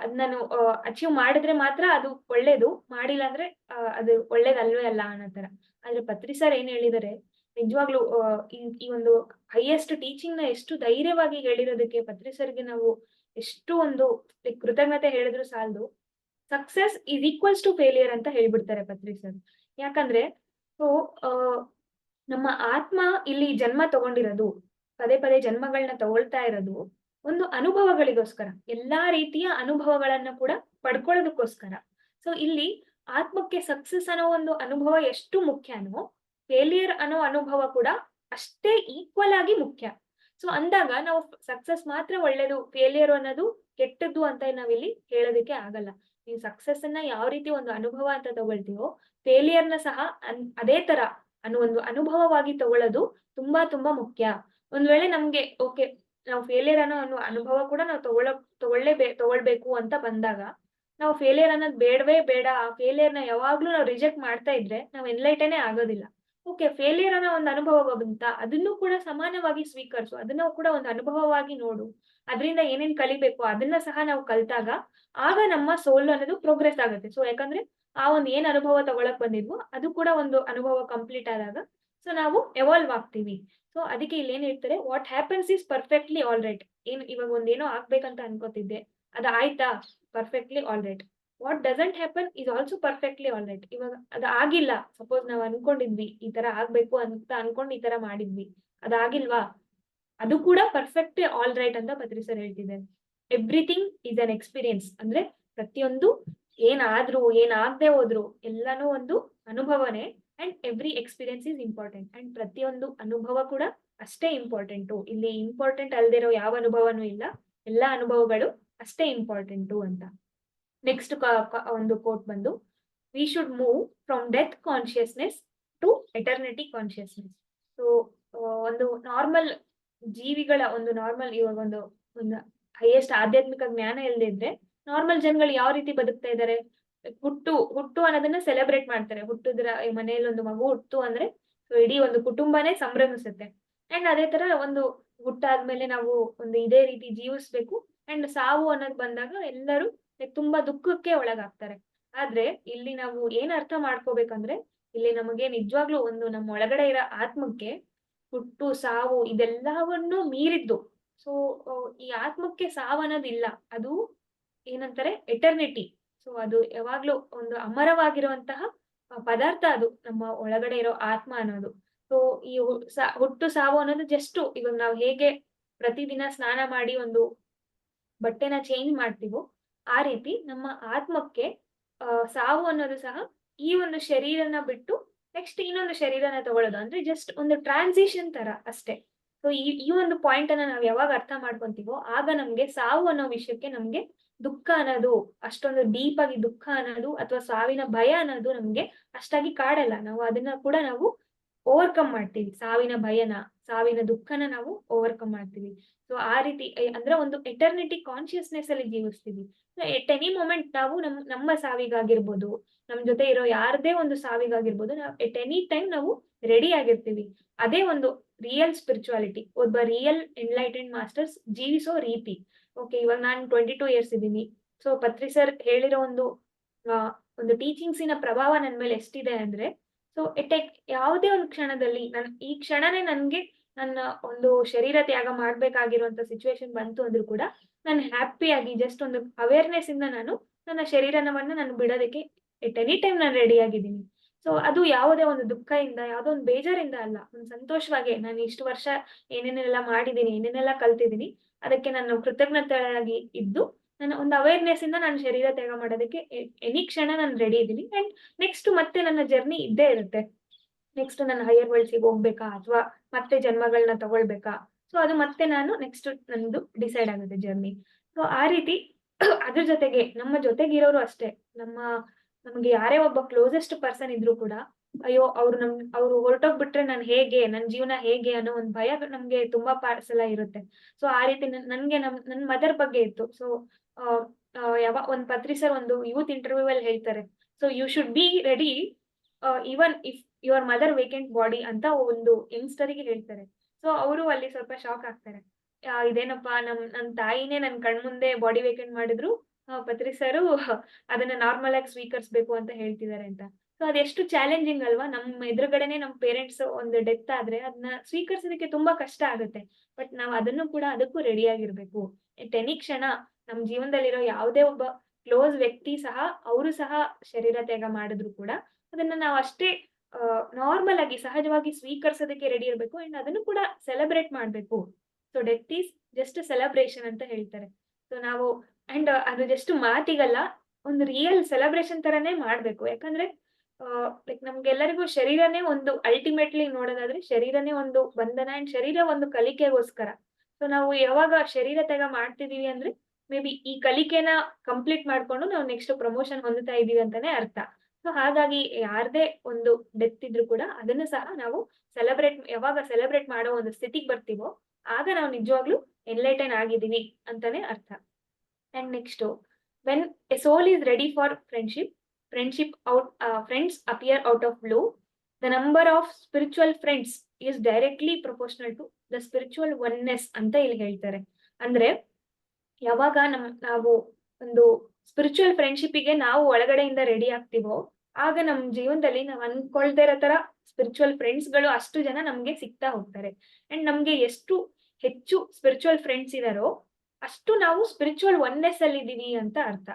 ಅದ್ ನಾನು ಅಚೀವ್ ಮಾಡಿದ್ರೆ ಮಾತ್ರ ಅದು ಒಳ್ಳೇದು. ಮಾಡಿಲ್ಲ ಅಂದ್ರೆ ಅದು ಒಳ್ಳೇದಲ್ವೇ ಅಲ್ಲ ಅನ್ನೋ ತರ ಆದ್ರೆ ಪತ್ರಿ ಸರ್ ಏನ್ ಹೇಳಿದಾರೆ, ನಿಜವಾಗ್ಲು ಈ- ಒಂದು ಹೈಯೆಸ್ಟ್ ಟೀಚಿಂಗ್ನ ಎಷ್ಟು ಧೈರ್ಯವಾಗಿ ಹೇಳಿರೋದಕ್ಕೆ ಪತ್ರಿ ಸರ್ಗೆ ನಾವು ಎಷ್ಟು ಒಂದು ಕೃತಜ್ಞತೆ ಹೇಳಿದ್ರು ಸಾಲದು. Success is equals to failure ಅಂತ ಹೇಳ್ಬಿಡ್ತಾರೆ ಪತ್ರಿ ಸರ್ ಯಾಕಂದ್ರೆ ಸೊ ನಮ್ಮ ಆತ್ಮ ಇಲ್ಲಿ ಜನ್ಮ ತಗೊಂಡಿರೋದು, ಪದೇ ಪದೇ ಜನ್ಮಗಳನ್ನ ತಗೊಳ್ತಾ ಇರೋದು, ಒಂದು ಅನುಭವಗಳಿಗೋಸ್ಕರ, ಎಲ್ಲಾ ರೀತಿಯ ಅನುಭವಗಳನ್ನ ಕೂಡ ಪಡ್ಕೊಳ್ಳೋದಕ್ಕೋಸ್ಕರ. ಸೊ ಇಲ್ಲಿ ಆತ್ಮಕ್ಕೆ ಸಕ್ಸಸ್ ಅನ್ನೋ ಒಂದು ಅನುಭವ ಎಷ್ಟು ಮುಖ್ಯನೋ ಫೇಲಿಯರ್ ಅನ್ನೋ ಅನುಭವ ಕೂಡ ಅಷ್ಟೇ ಈಕ್ವಲ್ ಆಗಿ ಮುಖ್ಯ. ಸೊ ಅಂದಾಗ ನಾವು ಸಕ್ಸಸ್ ಮಾತ್ರ ಒಳ್ಳೇದು ಫೇಲಿಯರ್ ಅನ್ನೋದು ಕೆಟ್ಟದ್ದು ಅಂತ ನಾವಿಲ್ಲಿ ಹೇಳೋದಕ್ಕೆ ಆಗಲ್ಲ. ನೀವು ಸಕ್ಸಸ್ ಅನ್ನ ಯಾವ ರೀತಿ ಒಂದು ಅನುಭವ ಅಂತ ತಗೊಳ್ತೀವೋ ಫೇಲಿಯರ್ನ ಸಹ ಅದೇ ತರ ಅನ್ನೋ ಒಂದು ಅನುಭವವಾಗಿ ತಗೊಳ್ಳೋದು ತುಂಬಾ ತುಂಬಾ ಮುಖ್ಯ. ಒಂದ್ ವೇಳೆ ನಮ್ಗೆ ಓಕೆ ನಾವು ಫೇಲಿಯರ್ ಅನ್ನೋ ಅನ್ನೋ ಅನುಭವ ಕೂಡ ನಾವು ತಗೊಳ್ಳ ತಗೊಳ್ಳೇ ತಗೊಳ್ಬೇಕು ಅಂತ ಬಂದಾಗ, ನಾವು ಫೇಲಿಯರ್ ಅನ್ನೋದು ಬೇಡವೇ ಬೇಡ, ಆ ಫೇಲಿಯರ್ನ ಯಾವಾಗ್ಲೂ ನಾವು ರಿಜೆಕ್ಟ್ ಮಾಡ್ತಾ ಇದ್ರೆ ನಾವು ಎನ್ಲೈಟನೇ ಆಗೋದಿಲ್ಲ. ಓಕೆ ಫೇಲಿಯರ್ ಅನ್ನೋ ಒಂದು ಅನುಭವ ಬಂತ, ಅದನ್ನು ಕೂಡ ಸಮಾನವಾಗಿ ಸ್ವೀಕರಿಸು, ಅದನ್ನ ಕೂಡ ಒಂದು ಅನುಭವವಾಗಿ ನೋಡು. ಅದರಿಂದ ಏನೇನ್ ಕಲಿಬೇಕು ಅದನ್ನ ಸಹ ನಾವು ಕಲ್ತಾಗ ಆಗ ನಮ್ಮ ಸೋಲ್ ಅನ್ನೋದು ಪ್ರೋಗ್ರೆಸ್ ಆಗುತ್ತೆ. ಸೊ ಯಾಕಂದ್ರೆ ಆ ಒಂದು ಏನ್ ಅನುಭವ ತಗೊಳಕ್ ಬಂದಿದ್ವೋ ಅದು ಕೂಡ ಒಂದು ಅನುಭವ ಕಂಪ್ಲೀಟ್ ಆದಾಗ ಸೊ ನಾವು ಎವಾಲ್ವ್ ಆಗ್ತೀವಿ. ಸೊ ಅದಕ್ಕೆ ಇಲ್ಲಿ ಏನ್ ಹೇಳ್ತಾರೆ what happens is perfectly all right ಏನ್ ಇವಾಗ ಒಂದೇನೋ ಆಗ್ಬೇಕಂತ ಅನ್ಕೋತಿದ್ದೆ, ಅದ ಆಯ್ತಾ? Perfectly all right what doesn't happen is also perfectly all right ಇವಾಗ ಅದು ಆಗಿಲ್ಲ. ಸಪೋಸ್ ನಾವು ಅನ್ಕೊಂಡಿದ್ವಿ, ಈ ತರ ಆಗ್ಬೇಕು ಅಂತ ಅನ್ಕೊಂಡು ಈ ತರ ಮಾಡಿದ್ವಿ ಅದಾಗಿಲ್ವಾ ಅದು ಕೂಡ ಪರ್ಫೆಕ್ಟ್ ಆಲ್ ರೈಟ್ ಅಂತ ಪತ್ರಿ ಸರ್ ಹೇಳ್ತಿದ್ದಾರೆ. ಎವ್ರಿಥಿಂಗ್ ಇಸ್ ಅನ್ ಎಕ್ಸ್ಪೀರಿಯನ್ಸ್ ಅಂದ್ರೆ ಪ್ರತಿಯೊಂದು ಏನಾದ್ರೂ, ಏನಾಗದೆ ಹೋದ್ರು ಎಲ್ಲಾನು ಒಂದು ಅನುಭವನೇ and every experience is important and ಪ್ರತಿಯೊಂದು ಅನುಭವ ಕೂಡ ಅಷ್ಟೇ ಇಂಪಾರ್ಟೆಂಟು ಇಲ್ಲಿ ಇಂಪಾರ್ಟೆಂಟ್ ಅಲ್ದಿರೋ ಯಾವ ಅನುಭವನೂ ಇಲ್ಲ. ಎಲ್ಲಾ ಅನುಭವಗಳು ಅಷ್ಟೇ ಇಂಪಾರ್ಟೆಂಟು ಅಂತ. ನೆಕ್ಸ್ಟ್ ಒಂದು ಕೋಟ್ ಬಂದು we should move from death consciousness to eternity consciousness so ಒಂದು ನಾರ್ಮಲ್ ಜೀವಿಗಳ ಒಂದು ನಾರ್ಮಲ್ ಇವಾಗ ಒಂದು ಒಂದು ಹೈಯೆಸ್ಟ್ ಆಧ್ಯಾತ್ಮಿಕ ಜ್ಞಾನ ಇಲ್ಲದಿದ್ರೆ ನಾರ್ಮಲ್ ಜನಗಳು ಯಾವ ರೀತಿ ಬದುಕ್ತಾ ಇದ್ದಾರೆ ಹುಟ್ಟು ಹುಟ್ಟು ಅನ್ನೋದನ್ನ ಸೆಲೆಬ್ರೇಟ್ ಮಾಡ್ತಾರೆ. ಹುಟ್ಟಿದ್ರ ಮನೆಯಲ್ಲಿ ಒಂದು ಮಗು ಹುಟ್ಟು ಅಂದ್ರೆ ಇಡೀ ಒಂದು ಕುಟುಂಬನೇ ಸಂಭ್ರಮಿಸುತ್ತೆ. ಅಂಡ್ ಅದೇ ತರ ಒಂದು ಹುಟ್ಟಾದ್ಮೇಲೆ ನಾವು ಒಂದು ಇದೇ ರೀತಿ ಜೀವಿಸ್ಬೇಕು. ಅಂಡ್ ಸಾವು ಅನ್ನೋದು ಬಂದಾಗ ಎಲ್ಲರೂ ತುಂಬಾ ದುಃಖಕ್ಕೆ ಒಳಗಾಗ್ತಾರೆ. ಆದ್ರೆ ಇಲ್ಲಿ ನಾವು ಏನ್ ಅರ್ಥ ಮಾಡ್ಕೋಬೇಕಂದ್ರೆ ಇಲ್ಲಿ ನಮಗೆ ನಿಜವಾಗ್ಲೂ ಒಂದು ನಮ್ಮ ಒಳಗಡೆ ಇರೋ ಆತ್ಮಕ್ಕೆ ಹುಟ್ಟು, ಸಾವು ಇದೆಲ್ಲವನ್ನು ಮೀರಿದ್ದು. ಸೊ ಈ ಆತ್ಮಕ್ಕೆ ಸಾವು ಅನ್ನೋದಿಲ್ಲ ಅದು ಏನಂತಾರೆ? ಎಟರ್ನಿಟಿ ಸೊ ಅದು ಯಾವಾಗ್ಲೂ ಒಂದು ಅಮರವಾಗಿರುವಂತಹ ಪದಾರ್ಥ ಅದು. ನಮ್ಮ ಒಳಗಡೆ ಇರೋ ಆತ್ಮ ಅನ್ನೋದು. ಸೊ ಈ ಹುಟ್ಟು, ಸಾವು ಅನ್ನೋದು ಜಸ್ಟ್ ಇವಾಗ ನಾವು ಹೇಗೆ ಪ್ರತಿದಿನ ಸ್ನಾನ ಮಾಡಿ ಒಂದು ಬಟ್ಟೆನ ಚೇಂಜ್ ಮಾಡ್ತೀವೋ, ಆ ರೀತಿ ನಮ್ಮ ಆತ್ಮಕ್ಕೆ ಸಾವು ಅನ್ನೋದು ಸಹ ಈ ಒಂದು ಶರೀರನ ಬಿಟ್ಟು ನೆಕ್ಸ್ಟ್ ಇನ್ನೊಂದು ಶರೀರನ ತಗೊಳ್ಳೋದು ಅಂದ್ರೆ ಜಸ್ಟ್ ಒಂದು ಟ್ರಾನ್ಸಿಷನ್ ತರ ಅಷ್ಟೇ. ಸೊ ಈ ಈ ಒಂದು ಪಾಯಿಂಟ್ ಅನ್ನ ನಾವು ಯಾವಾಗ ಅರ್ಥ ಮಾಡ್ಕೊಂತೀವೋ ಆಗ ನಮ್ಗೆ ಸಾವು ಅನ್ನೋ ವಿಷಯಕ್ಕೆ ನಮ್ಗೆ ದುಃಖ ಅನ್ನೋದು, ಅಷ್ಟೊಂದು ಡೀಪ್ ಆಗಿ ದುಃಖ ಅನ್ನೋದು ಅಥವಾ ಸಾವಿನ ಭಯ ಅನ್ನೋದು ನಮ್ಗೆ ಅಷ್ಟಾಗಿ ಕಾಡಲ್ಲ. ನಾವು ಅದನ್ನ ಕೂಡ ನಾವು ಓವರ್ಕಮ್ ಮಾಡ್ತೀವಿ. ಸಾವಿನ ಭಯನ, ಸಾವಿನ ದುಃಖನ ನಾವು ಓವರ್ಕಮ್ ಮಾಡ್ತೀವಿ. ಸೊ ಆ ರೀತಿ ಅಂದ್ರೆ ಒಂದು ಎಟರ್ನಿಟಿ ಕಾನ್ಶಿಯಸ್ನೆಸ್ ಅಲ್ಲಿ ಜೀವಿಸ್ತೀವಿ. ಎಟ್ ಎನಿ ಮೊಮೆಂಟ್ ನಾವು ನಮ್, ನಮ್ಮ ಸಾವಿಗಾಗಿರ್ಬೋದು, ನಮ್ ಜೊತೆ ಇರೋ ಯಾರದೇ ಒಂದು ಸಾವಿಗಾಗಿರ್ಬೋದು, ನಾವು ಎಟ್ ಎನಿ ಟೈಮ್ ನಾವು ರೆಡಿ ಆಗಿರ್ತೀವಿ. ಅದೇ ಒಂದು ರಿಯಲ್ ಸ್ಪಿರಿಚುವಾಲಿಟಿ ಒಬ್ಬ ರಿಯಲ್ ಎನ್ಲೈಟೆಂಡ್ ಮಾಸ್ಟರ್ಸ್ ಜೀವಿಸೋ ರೀತಿ. ಓಕೆ ಇವಾಗ ನಾನು ಟ್ವೆಂಟಿ ಟೂ ಇಯರ್ಸ್ ಇದ್ದೀನಿ. ಸೊ ಪತ್ರಿ ಸರ್ ಹೇಳಿರೋ ಒಂದು ಒಂದು ಟೀಚಿಂಗ್ಸಿನ ಪ್ರಭಾವ ನನ್ನ ಮೇಲೆ ಎಷ್ಟಿದೆ ಅಂದ್ರೆ ಸೊ ಟೆಕ್ ಯಾವುದೇ ಒಂದು ಕ್ಷಣದಲ್ಲಿ ನನ್, ಈ ಕ್ಷಣನೇ ನನ್ಗೆ ನನ್ನ ಒಂದು ಶರೀರ ತ್ಯಾಗ ಮಾಡ್ಬೇಕಾಗಿರುವಂತ ಸಿಚುವೇಶನ್ ಬಂತು ಅಂದ್ರೂ ಕೂಡ ನಾನು ಆಗಿ ಜಸ್ಟ್ ಒಂದು ಅವೇರ್ನೆಸ್ ಇಂದ ನಾನು ನನ್ನ ಶರೀರನವನ್ನ ನಾನು ಬಿಡೋದಕ್ಕೆ ಎಟ್ ಎನಿ ಟೈಮ್ ನಾನು ರೆಡಿ ಆಗಿದ್ದೀನಿ. ಸೊ ಅದು ಯಾವುದೇ ಒಂದು ದುಃಖದಿಂದ, ಯಾವುದೋ ಒಂದು ಬೇಜಾರಿಂದ ಅಲ್ಲ, ಒಂದು ಸಂತೋಷವಾಗಿ ನಾನು ಇಷ್ಟು ವರ್ಷ ಏನೇನೆಲ್ಲ ಮಾಡಿದ್ದೀನಿ, ಏನೇನೆಲ್ಲ ಕಲ್ತಿದ್ದೀನಿ, ಅದಕ್ಕೆ ನಾನು ಕೃತಜ್ಞತೆಯಾಗಿ ಇದ್ದು ನನ್ನ ಒಂದು ಅವೇರ್ನೆಸ್ ಇಂದ ನಾನು ಶರೀರ ತ್ಯಾಗ ಮಾಡೋದಕ್ಕೆ ಎನಿ ಕ್ಷಣ ನಾನು ರೆಡಿ ಇದ್ದೀನಿ. ಅಂಡ್ ನೆಕ್ಸ್ಟ್ ಮತ್ತೆ ನನ್ನ ಜರ್ನಿ ಇದ್ದೇ ಇರುತ್ತೆ. ನೆಕ್ಸ್ಟ್ ನನ್ನ ಹೈಯರ್ ವರ್ಲ್ಡ್ಸಿಗೆ ಹೋಗ್ಬೇಕಾ ಅಥವಾ ಮತ್ತೆ ಜನ್ಮಗಳನ್ನ ತಗೊಳ್ಬೇಕಾ? ಸೊ ಅದು ಮತ್ತೆ ನಾನು ನೆಕ್ಸ್ಟ್ ನಂದು ಡಿಸೈಡ್ ಆಗುತ್ತೆ ಜರ್ನಿ ಸೊ ಆ ರೀತಿ ಅದ್ರ ಜೊತೆಗೆ ನಮ್ಮ ಜೊತೆಗಿರೋರು ಅಷ್ಟೇ. ನಮ್ಮ ನಮ್ಗೆ ಯಾರೇ ಒಬ್ಬ ಕ್ಲೋಸೆಸ್ಟ್ ಪರ್ಸನ್ ಇದ್ರು ಕೂಡ ಅಯ್ಯೋ, ಅವ್ರು ನಮ್, ಅವ್ರು ಹೊರಟೋಗ್ಬಿಟ್ರೆ ನಾನು ಹೇಗೆ, ನನ್ ಜೀವನ ಹೇಗೆ ಅನ್ನೋ ಒಂದ್ ಭಯ ನಮ್ಗೆ ತುಂಬಾ ಪಾರ್ಟ್ಸ್ ಇರುತ್ತೆ ಸೊ ಆ ರೀತಿ ನನ್- ನನ್ಗೆ ನಮ್, ನನ್ ಮದರ್ ಬಗ್ಗೆ ಇತ್ತು. ಸೊ ಯಾವ, ಒಂದ್ ಪತ್ರಿ ಸರ್ ಒಂದು ಯೂತ್ ಇಂಟರ್ವ್ಯೂ ಅಲ್ಲಿ ಹೇಳ್ತಾರೆ. So you should be ready even if your mother vacant body ಅಂತ ಒಂದು ಯಂಗ್ಸ್ಟರಿಗೆ ಹೇಳ್ತಾರೆ. ಸೊ ಅವರು ಅಲ್ಲಿ ಸ್ವಲ್ಪ ಶಾಕ್ ಆಗ್ತಾರೆ. ಇದೇನಪ್ಪ, ನಮ್, ನನ್ ತಾಯಿನೇ ನನ್ ಕಣ್ಮುಂದೆ ಬಾಡಿ ವೇಕೆಂಟ್ ಮಾಡಿದ್ರು. ಪತ್ರಿ ಸರ್ ಅದನ್ನ ನಾರ್ಮಲ್ ಆಗಿ ಸ್ವೀಕರಿಸ್ಬೇಕು ಅಂತ ಹೇಳ್ತಿದ್ದಾರೆ ಅಂತ. ಸೊ ಅದೆಷ್ಟು ಚಾಲೆಂಜಿಂಗ್ ಅಲ್ವಾ? ನಮ್ಮ ಎದುರುಗಡೆನೆ ನಮ್ಮ ಪೇರೆಂಟ್ಸ್ ಒಂದು ಡೆತ್ ಆದ್ರೆ ಅದನ್ನ ಸ್ವೀಕರಿಸೋದಕ್ಕೆ ತುಂಬಾ ಕಷ್ಟ ಆಗುತ್ತೆ. ಬಟ್ ನಾವು ಅದನ್ನು ಕೂಡ ಅದಕ್ಕೂ ರೆಡಿ ಆಗಿರ್ಬೇಕು. ಟೆನಿ ಕ್ಷಣ ನಮ್ಮ ಜೀವನದಲ್ಲಿರೋ ಯಾವುದೇ ಒಬ್ಬ ಕ್ಲೋಸ್ ವ್ಯಕ್ತಿ ಸಹ ಅವರು ಸಹ ಶರೀರ ತ್ಯಾಗ ಮಾಡಿದ್ರು ಕೂಡ ಅದನ್ನ ನಾವು ಅಷ್ಟೇ ನಾರ್ಮಲ್ ಆಗಿ ಸಹಜವಾಗಿ ಸ್ವೀಕರಿಸೋದಕ್ಕೆ ರೆಡಿ ಇರಬೇಕು ಅಂಡ್ ಅದನ್ನು ಕೂಡ ಸೆಲೆಬ್ರೇಟ್ ಮಾಡ್ಬೇಕು. So death is just celebration ಅಂತ ಹೇಳ್ತಾರೆ. ಸೊ ನಾವು ಅಂಡ್ ಅದು ಜಸ್ಟ್ ಮಾತಿಗಲ್ಲ, ಒಂದು ರಿಯಲ್ ಸೆಲೆಬ್ರೇಷನ್ ತರನೇ ಮಾಡ್ಬೇಕು. ಯಾಕಂದ್ರೆ ಲೈಕ್ ನಮ್ಗೆಲ್ಲರಿಗೂ ಶರೀರನೇ ಒಂದು ಅಲ್ಟಿಮೇಟ್ಲಿ ನೋಡೋದಾದ್ರೆ ಶರೀರನೇ ಒಂದು ಬಂಧನ ಅಂಡ್ ಶರೀರ ಒಂದು ಕಲಿಕೆಗೋಸ್ಕರ. ಸೊ ನಾವು ಯಾವಾಗ ಶರೀರ ತೆಗ ಮಾಡ್ತಿದೀವಿ ಅಂದ್ರೆ ಮೇ ಬಿ ಈ ಕಲಿಕೆನ ಕಂಪ್ಲೀಟ್ ಮಾಡ್ಕೊಂಡು ನಾವು ನೆಕ್ಸ್ಟ್ ಪ್ರಮೋಷನ್ ಹೊಂದುತ್ತಾ ಇದೀವಿ ಅಂತಾನೆ ಅರ್ಥ. ಸೊ ಹಾಗಾಗಿ ಯಾರದೇ ಒಂದು ಡೆತ್ ಇದ್ರು ಕೂಡ ಅದನ್ನು ಸಹ ನಾವು ಸೆಲೆಬ್ರೇಟ್ ಯಾವಾಗ ಸೆಲೆಬ್ರೇಟ್ ಮಾಡೋ ಒಂದು ಸ್ಥಿತಿಗೆ ಬರ್ತೀವೋ ಆಗ ನಾವು ನಿಜವಾಗ್ಲೂ ಎನ್ಲೈಟನ್ ಆಗಿದೀವಿ ಅಂತಾನೆ ಅರ್ಥ. And next when a soul is ready for friendship friendship out friends appear out of blue the number of spiritual friends is directly proportional to the spiritual oneness ಅಂತ ಇಲ್ಲಿ ಹೇಳ್ತಾರೆ. ಅಂದ್ರೆ ಯಾವಾಗ ನಮ್, ನಾವು ಒಂದು ಸ್ಪಿರಿಚುವಲ್ ಫ್ರೆಂಡ್ಶಿಪ್ಗೆ ನಾವು ಒಳಗಡೆಯಿಂದ ರೆಡಿ ಆಗ್ತೀವೋ, ಆಗ ನಮ್ ಜೀವನದಲ್ಲಿ ನಾವು ಅನ್ಕೊಳ್ತಾ ಇರೋ ತರ ಸ್ಪಿರಿಚುವಲ್ ಫ್ರೆಂಡ್ಸ್ಗಳು ಅಷ್ಟು ಜನ ನಮ್ಗೆ ಸಿಗ್ತಾ ಹೋಗ್ತಾರೆ. ಅಂಡ್ ನಮ್ಗೆ ಎಷ್ಟು ಹೆಚ್ಚು ಸ್ಪಿರಿಚುವಲ್ ಫ್ರೆಂಡ್ಸ್ ಇದಾರೋ ಅಷ್ಟು ನಾವು ಸ್ಪಿರಿಚುವಲ್ ಒನ್ನೆಸ್ ಅಲ್ಲಿ ಇದೀವಿ ಅಂತ ಅರ್ಥ.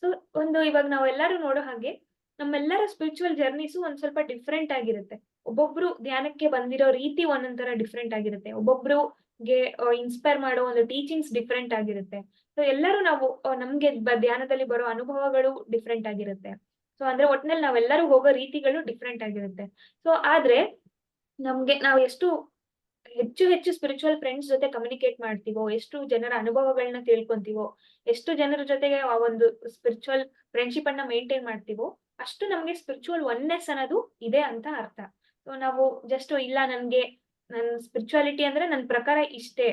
ಸೊ ಒಂದು ಇವಾಗ ನಾವೆಲ್ಲರೂ ನೋಡೋ ಹಾಗೆ, ನಮ್ಮೆಲ್ಲರ ಸ್ಪಿರಿಚುವಲ್ ಜರ್ನೀಸು ಒಂದ್ ಸ್ವಲ್ಪ ಡಿಫ್ರೆಂಟ್ ಆಗಿರುತ್ತೆ. ಒಬ್ಬೊಬ್ರು ಧ್ಯಾನಕ್ಕೆ ಬಂದಿರೋ ರೀತಿ ಒಂದೊಂದರ ಡಿಫ್ರೆಂಟ್ ಆಗಿರುತ್ತೆ. ಒಬ್ಬೊಬ್ರು ಗೆ ಇನ್ಸ್ಪೈರ್ ಮಾಡೋ ಒಂದು ಟೀಚಿಂಗ್ಸ್ ಡಿಫ್ರೆಂಟ್ ಆಗಿರುತ್ತೆ. ಸೊ ಎಲ್ಲರೂ ನಾವು ನಮ್ಗೆ ಧ್ಯಾನದಲ್ಲಿ ಬರೋ ಅನುಭವಗಳು ಡಿಫ್ರೆಂಟ್ ಆಗಿರುತ್ತೆ. ಸೊ ಅಂದ್ರೆ ಒಟ್ನಲ್ಲಿ ನಾವೆಲ್ಲರೂ ಹೋಗೋ ರೀತಿಗಳು ಡಿಫ್ರೆಂಟ್ ಆಗಿರುತ್ತೆ. ಸೊ ಆದ್ರೆ, ನಮ್ಗೆ ನಾವು ಎಷ್ಟು ಹೆಚ್ಚು ಹೆಚ್ಚು ಸ್ಪಿರಿಚುವಲ್ ಫ್ರೆಂಡ್ಸ್ ಜೊತೆ ಕಮ್ಯುನಿಕೇಟ್ ಮಾಡ್ತೀವೋ, ಎಷ್ಟು ಜನರ ಅನುಭವಗಳನ್ನ ತಿಳ್ಕೊಂತೀವೋ, ಎಷ್ಟು ಜನರ ಜೊತೆಗೆ ಆ ಒಂದು ಸ್ಪಿರಿಚುವಲ್ ಫ್ರೆಂಡ್ಶಿಪ್ ಅನ್ನ ಮೇಂಟೈನ್ ಮಾಡ್ತೀವೋ, ಅಷ್ಟು ನಮ್ಗೆ ಸ್ಪಿರಿಚುವಲ್ ಒನ್ನೆಸ್ ಅನ್ನೋದು ಇದೆ ಅಂತ ಅರ್ಥ. ಸೊ ನಾವು ಜಸ್ಟ್ ಇಲ್ಲ ನನ್ಗೆ, ನನ್ ಸ್ಪಿರಿಚುವಾಲಿಟಿ ಅಂದ್ರೆ ನನ್ ಪ್ರಕಾರ ಇಷ್ಟೇ.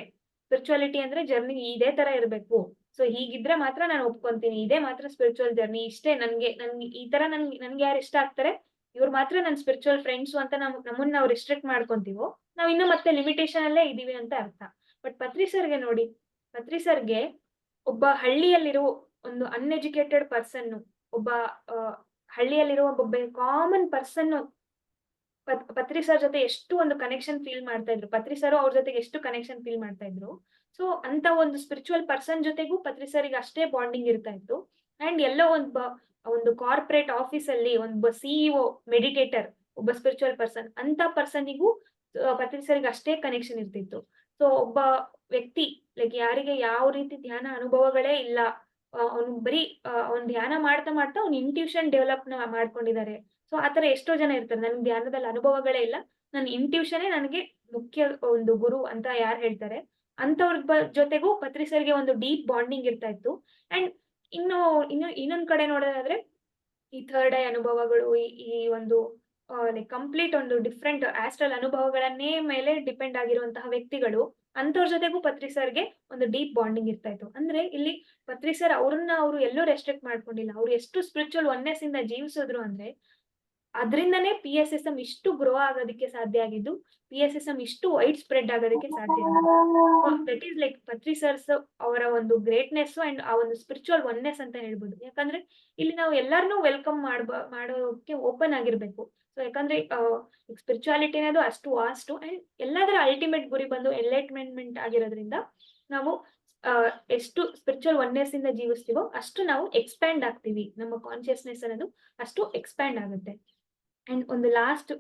ಸ್ಪಿರಿಚುವಾಲಿಟಿ ಅಂದ್ರೆ ಜರ್ನಿ ಇದೇ ತರ ಇರ್ಬೇಕು. ಸೊ ಹೀಗಿದ್ರೆ ಮಾತ್ರ ನಾನು ಒಪ್ಕೊಂತೀನಿ. ಇದೇ ಮಾತ್ರ ಸ್ಪಿರಿಚುವಲ್ ಜರ್ನಿ ಇಷ್ಟೇ ನನ್ಗೆ ನನ್ಗೆ ಈ ತರ ನನ್ಗೆ ನನ್ಗೆ ಯಾರು ಇಷ್ಟ ಆಗ್ತಾರೆ? ಇವ್ರು ಮಾತ್ರ ನನ್ ಸ್ಪಿರಿಚುವಲ್ ಫ್ರೆಂಡ್ಸ್ ಅಂತ ನಮ್, ನಮ್ಮನ್ನ ನಾವು ರಿಸ್ಟ್ರಿಕ್ಟ್ ಮಾಡ್ಕೊಂತೀವೋ, ನಾವ್ ಇನ್ನು ಮತ್ತೆ ಲಿಮಿಟೇಷನ್ ಅಲ್ಲೇ ಇದೀವಿ ಅಂತ ಅರ್ಥ. ಬಟ್ ಪತ್ರಿ ಸರ್ಗೆ ನೋಡಿ, ಪತ್ರಿ ಸರ್ಗೆ ಒಬ್ಬ ಹಳ್ಳಿಯಲ್ಲಿರೋ ಒಂದು ಅನ್ಎಜುಕೇಟೆಡ್ ಪರ್ಸನ್ ಒಬ್ಬ ಹಳ್ಳಿಯಲ್ಲಿರೋ ಒಬ್ಬ ಕಾಮನ್ ಪರ್ಸನ್ ಪತ್ರಿ ಸರ್ ಜೊತೆ ಎಷ್ಟು ಒಂದು ಕನೆಕ್ಷನ್ ಫೀಲ್ ಮಾಡ್ತಾ ಇದ್ರು. ಪತ್ರಿ ಸರ್ ಅವ್ರ ಜೊತೆಗೆ ಎಷ್ಟು ಕನೆಕ್ಷನ್ ಫೀಲ್ ಮಾಡ್ತಾ ಇದ್ರು. ಸೊ ಅಂತ ಒಂದು ಸ್ಪಿರಿಚುವಲ್ ಪರ್ಸನ್ ಜೊತೆಗೂ ಪತ್ರಿ ಸರಿಗೆ ಅಷ್ಟೇ ಬಾಂಡಿಂಗ್ ಇರ್ತಾ ಇತ್ತು. ಅಂಡ್ ಎಲ್ಲೋ ಒಂದು ಒಂದು ಕಾರ್ಪೊರೇಟ್ ಆಫೀಸ್ ಅಲ್ಲಿ ಒಬ್ಬ ಸಿಇಒ ಮೆಡಿಟೇಟರ್ ಒಬ್ಬ ಸ್ಪಿರಿಚುವಲ್ ಪರ್ಸನ್ ಅಂತ ಪರ್ಸನಿಗೂ ಪತ್ರಿ ಸರಿಗೆ ಅಷ್ಟೇ ಕನೆಕ್ಷನ್ ಇರ್ತಿತ್ತು. ಸೊ ಒಬ್ಬ ವ್ಯಕ್ತಿ ಲೈಕ್ ಯಾರಿಗೆ ಯಾವ ರೀತಿ ಧ್ಯಾನ ಅನುಭವಗಳೇ ಇಲ್ಲ ಅವನು ಬರೀ ಅವ್ನು ಧ್ಯಾನ ಮಾಡ್ತಾ ಮಾಡ್ತಾ ಅವ್ನು ಇಂಟ್ಯೂಷನ್ ಡೆವಲಪ್ ಮಾಡ್ಕೊಂಡಿದ್ದಾರೆ. ಸೊ ಆತರ ಎಷ್ಟೋ ಜನ ಇರ್ತಾರೆ. ನನ್ಗೆ ಧ್ಯಾನದಲ್ಲಿ ಅನುಭವಗಳೇ ಇಲ್ಲ. ನನ್ನ ಇಂಟ್ಯೂಷನೇ ನನಗೆ ಮುಖ್ಯ ಒಂದು ಗುರು ಅಂತ ಯಾರು ಹೇಳ್ತಾರೆ. ಅಂತವ್ರ ಜೊತೆಗೂ ಪತ್ರಿಸರಿಗೆ ಒಂದು ಡೀಪ್ ಬಾಂಡಿಂಗ್ ಇರ್ತಾ ಇತ್ತು. ಅಂಡ್ ಇನ್ನು ಇನ್ನು, ಇನ್ನೊಂದ್ ಕಡೆ ನೋಡೋದಾದ್ರೆ ಈ ಥರ್ಡ್ ಐ ಅನುಭವಗಳು, ಈ- ಒಂದು ಲೈಕ್ ಕಂಪ್ಲೀಟ್ ಒಂದು ಡಿಫ್ರೆಂಟ್ ಆಸ್ಟ್ರಲ್ ಅನುಭವಗಳನ್ನೇ ಮೇಲೆ ಡಿಪೆಂಡ್ ಆಗಿರುವಂತಹ ವ್ಯಕ್ತಿಗಳು ಅಂತವ್ರ ಜೊತೆಗೂ ಪತ್ರಿ ಸರ್ಗೆ ಒಂದು ಡೀಪ್ ಬಾಂಡಿಂಗ್ ಇರ್ತಾ ಇತ್ತು. ಅಂದ್ರೆ ಇಲ್ಲಿ ಪತ್ರಿ ಸರ್ ಅವ್ರನ್ನ ಅವರು ಎಲ್ಲೂ ರೆಸ್ಟ್ರಿಕ್ಟ್ ಮಾಡ್ಕೊಂಡಿಲ್ಲ. ಅವ್ರು ಎಷ್ಟು ಸ್ಪಿರಿಚುವಲ್ ಒನ್ನೆಸ್ ಇಂದ ಜೀವಿಸಿದ್ರು ಅಂದ್ರೆ ಅದರಿಂದನೇ ಪಿ ಎಸ್ ಎಸ್ ಎಂ ಇಷ್ಟು ಗ್ರೋ ಆಗೋದಕ್ಕೆ ಸಾಧ್ಯ ಆಗಿದ್ದು ಪಿ ಎಸ್ ಎಸ್ ಎಂ ಇಷ್ಟು ವೈಡ್ ಸ್ಪ್ರೆಡ್ ಆಗೋದಕ್ಕೆ ಸಾಧ್ಯ that is like Patri sirs ಅವರ ಒಂದು ಗ್ರೇಟ್ನೆಸ್ ಅಂಡ್ ಆ ಒಂದು ಸ್ಪಿರಿಚುವಲ್ ಒನ್ನೆಸ್ ಅಂತ ಹೇಳ್ಬೋದು. ಯಾಕಂದ್ರೆ ಇಲ್ಲಿ ನಾವು ಎಲ್ಲಾರನ್ನೂ ವೆಲ್ಕಮ್ ಮಾಡ್ಬ, ಮಾಡೋಕೆ ಓಪನ್ ಆಗಿರ್ಬೇಕು. ಸೊ ಯಾಕಂದ್ರೆ ಸ್ಪಿರಿಚುವಾಲಿಟಿ ಅನ್ನೋದು ಅಷ್ಟು ವಾಸ್ಟ್ ಅಂಡ್ ಎಲ್ಲದರ ಅಲ್ಟಿಮೇಟ್ ಗುರಿ ಬಂದು ಎನ್ಲೈಟ್ಮೆಂಟ್ಮೆಂಟ್ ಆಗಿರೋದ್ರಿಂದ ನಾವು ಎಷ್ಟು ಸ್ಪಿರಿಚುವಲ್ ಒನ್ನೆಸ್ ಇಂದ ಜೀವಿಸ್ತೀವೋ ಅಷ್ಟು ನಾವು ಎಕ್ಸ್ಪ್ಯಾಂಡ್ ಆಗ್ತೀವಿ. ನಮ್ಮ ಕಾನ್ಶಿಯಸ್ನೆಸ್ ಅನ್ನೋದು ಅಷ್ಟು ಎಕ್ಸ್ಪ್ಯಾಂಡ್ ಆಗುತ್ತೆ. ಅಂಡ್ ಒಂದು ಲಾಸ್ಟ್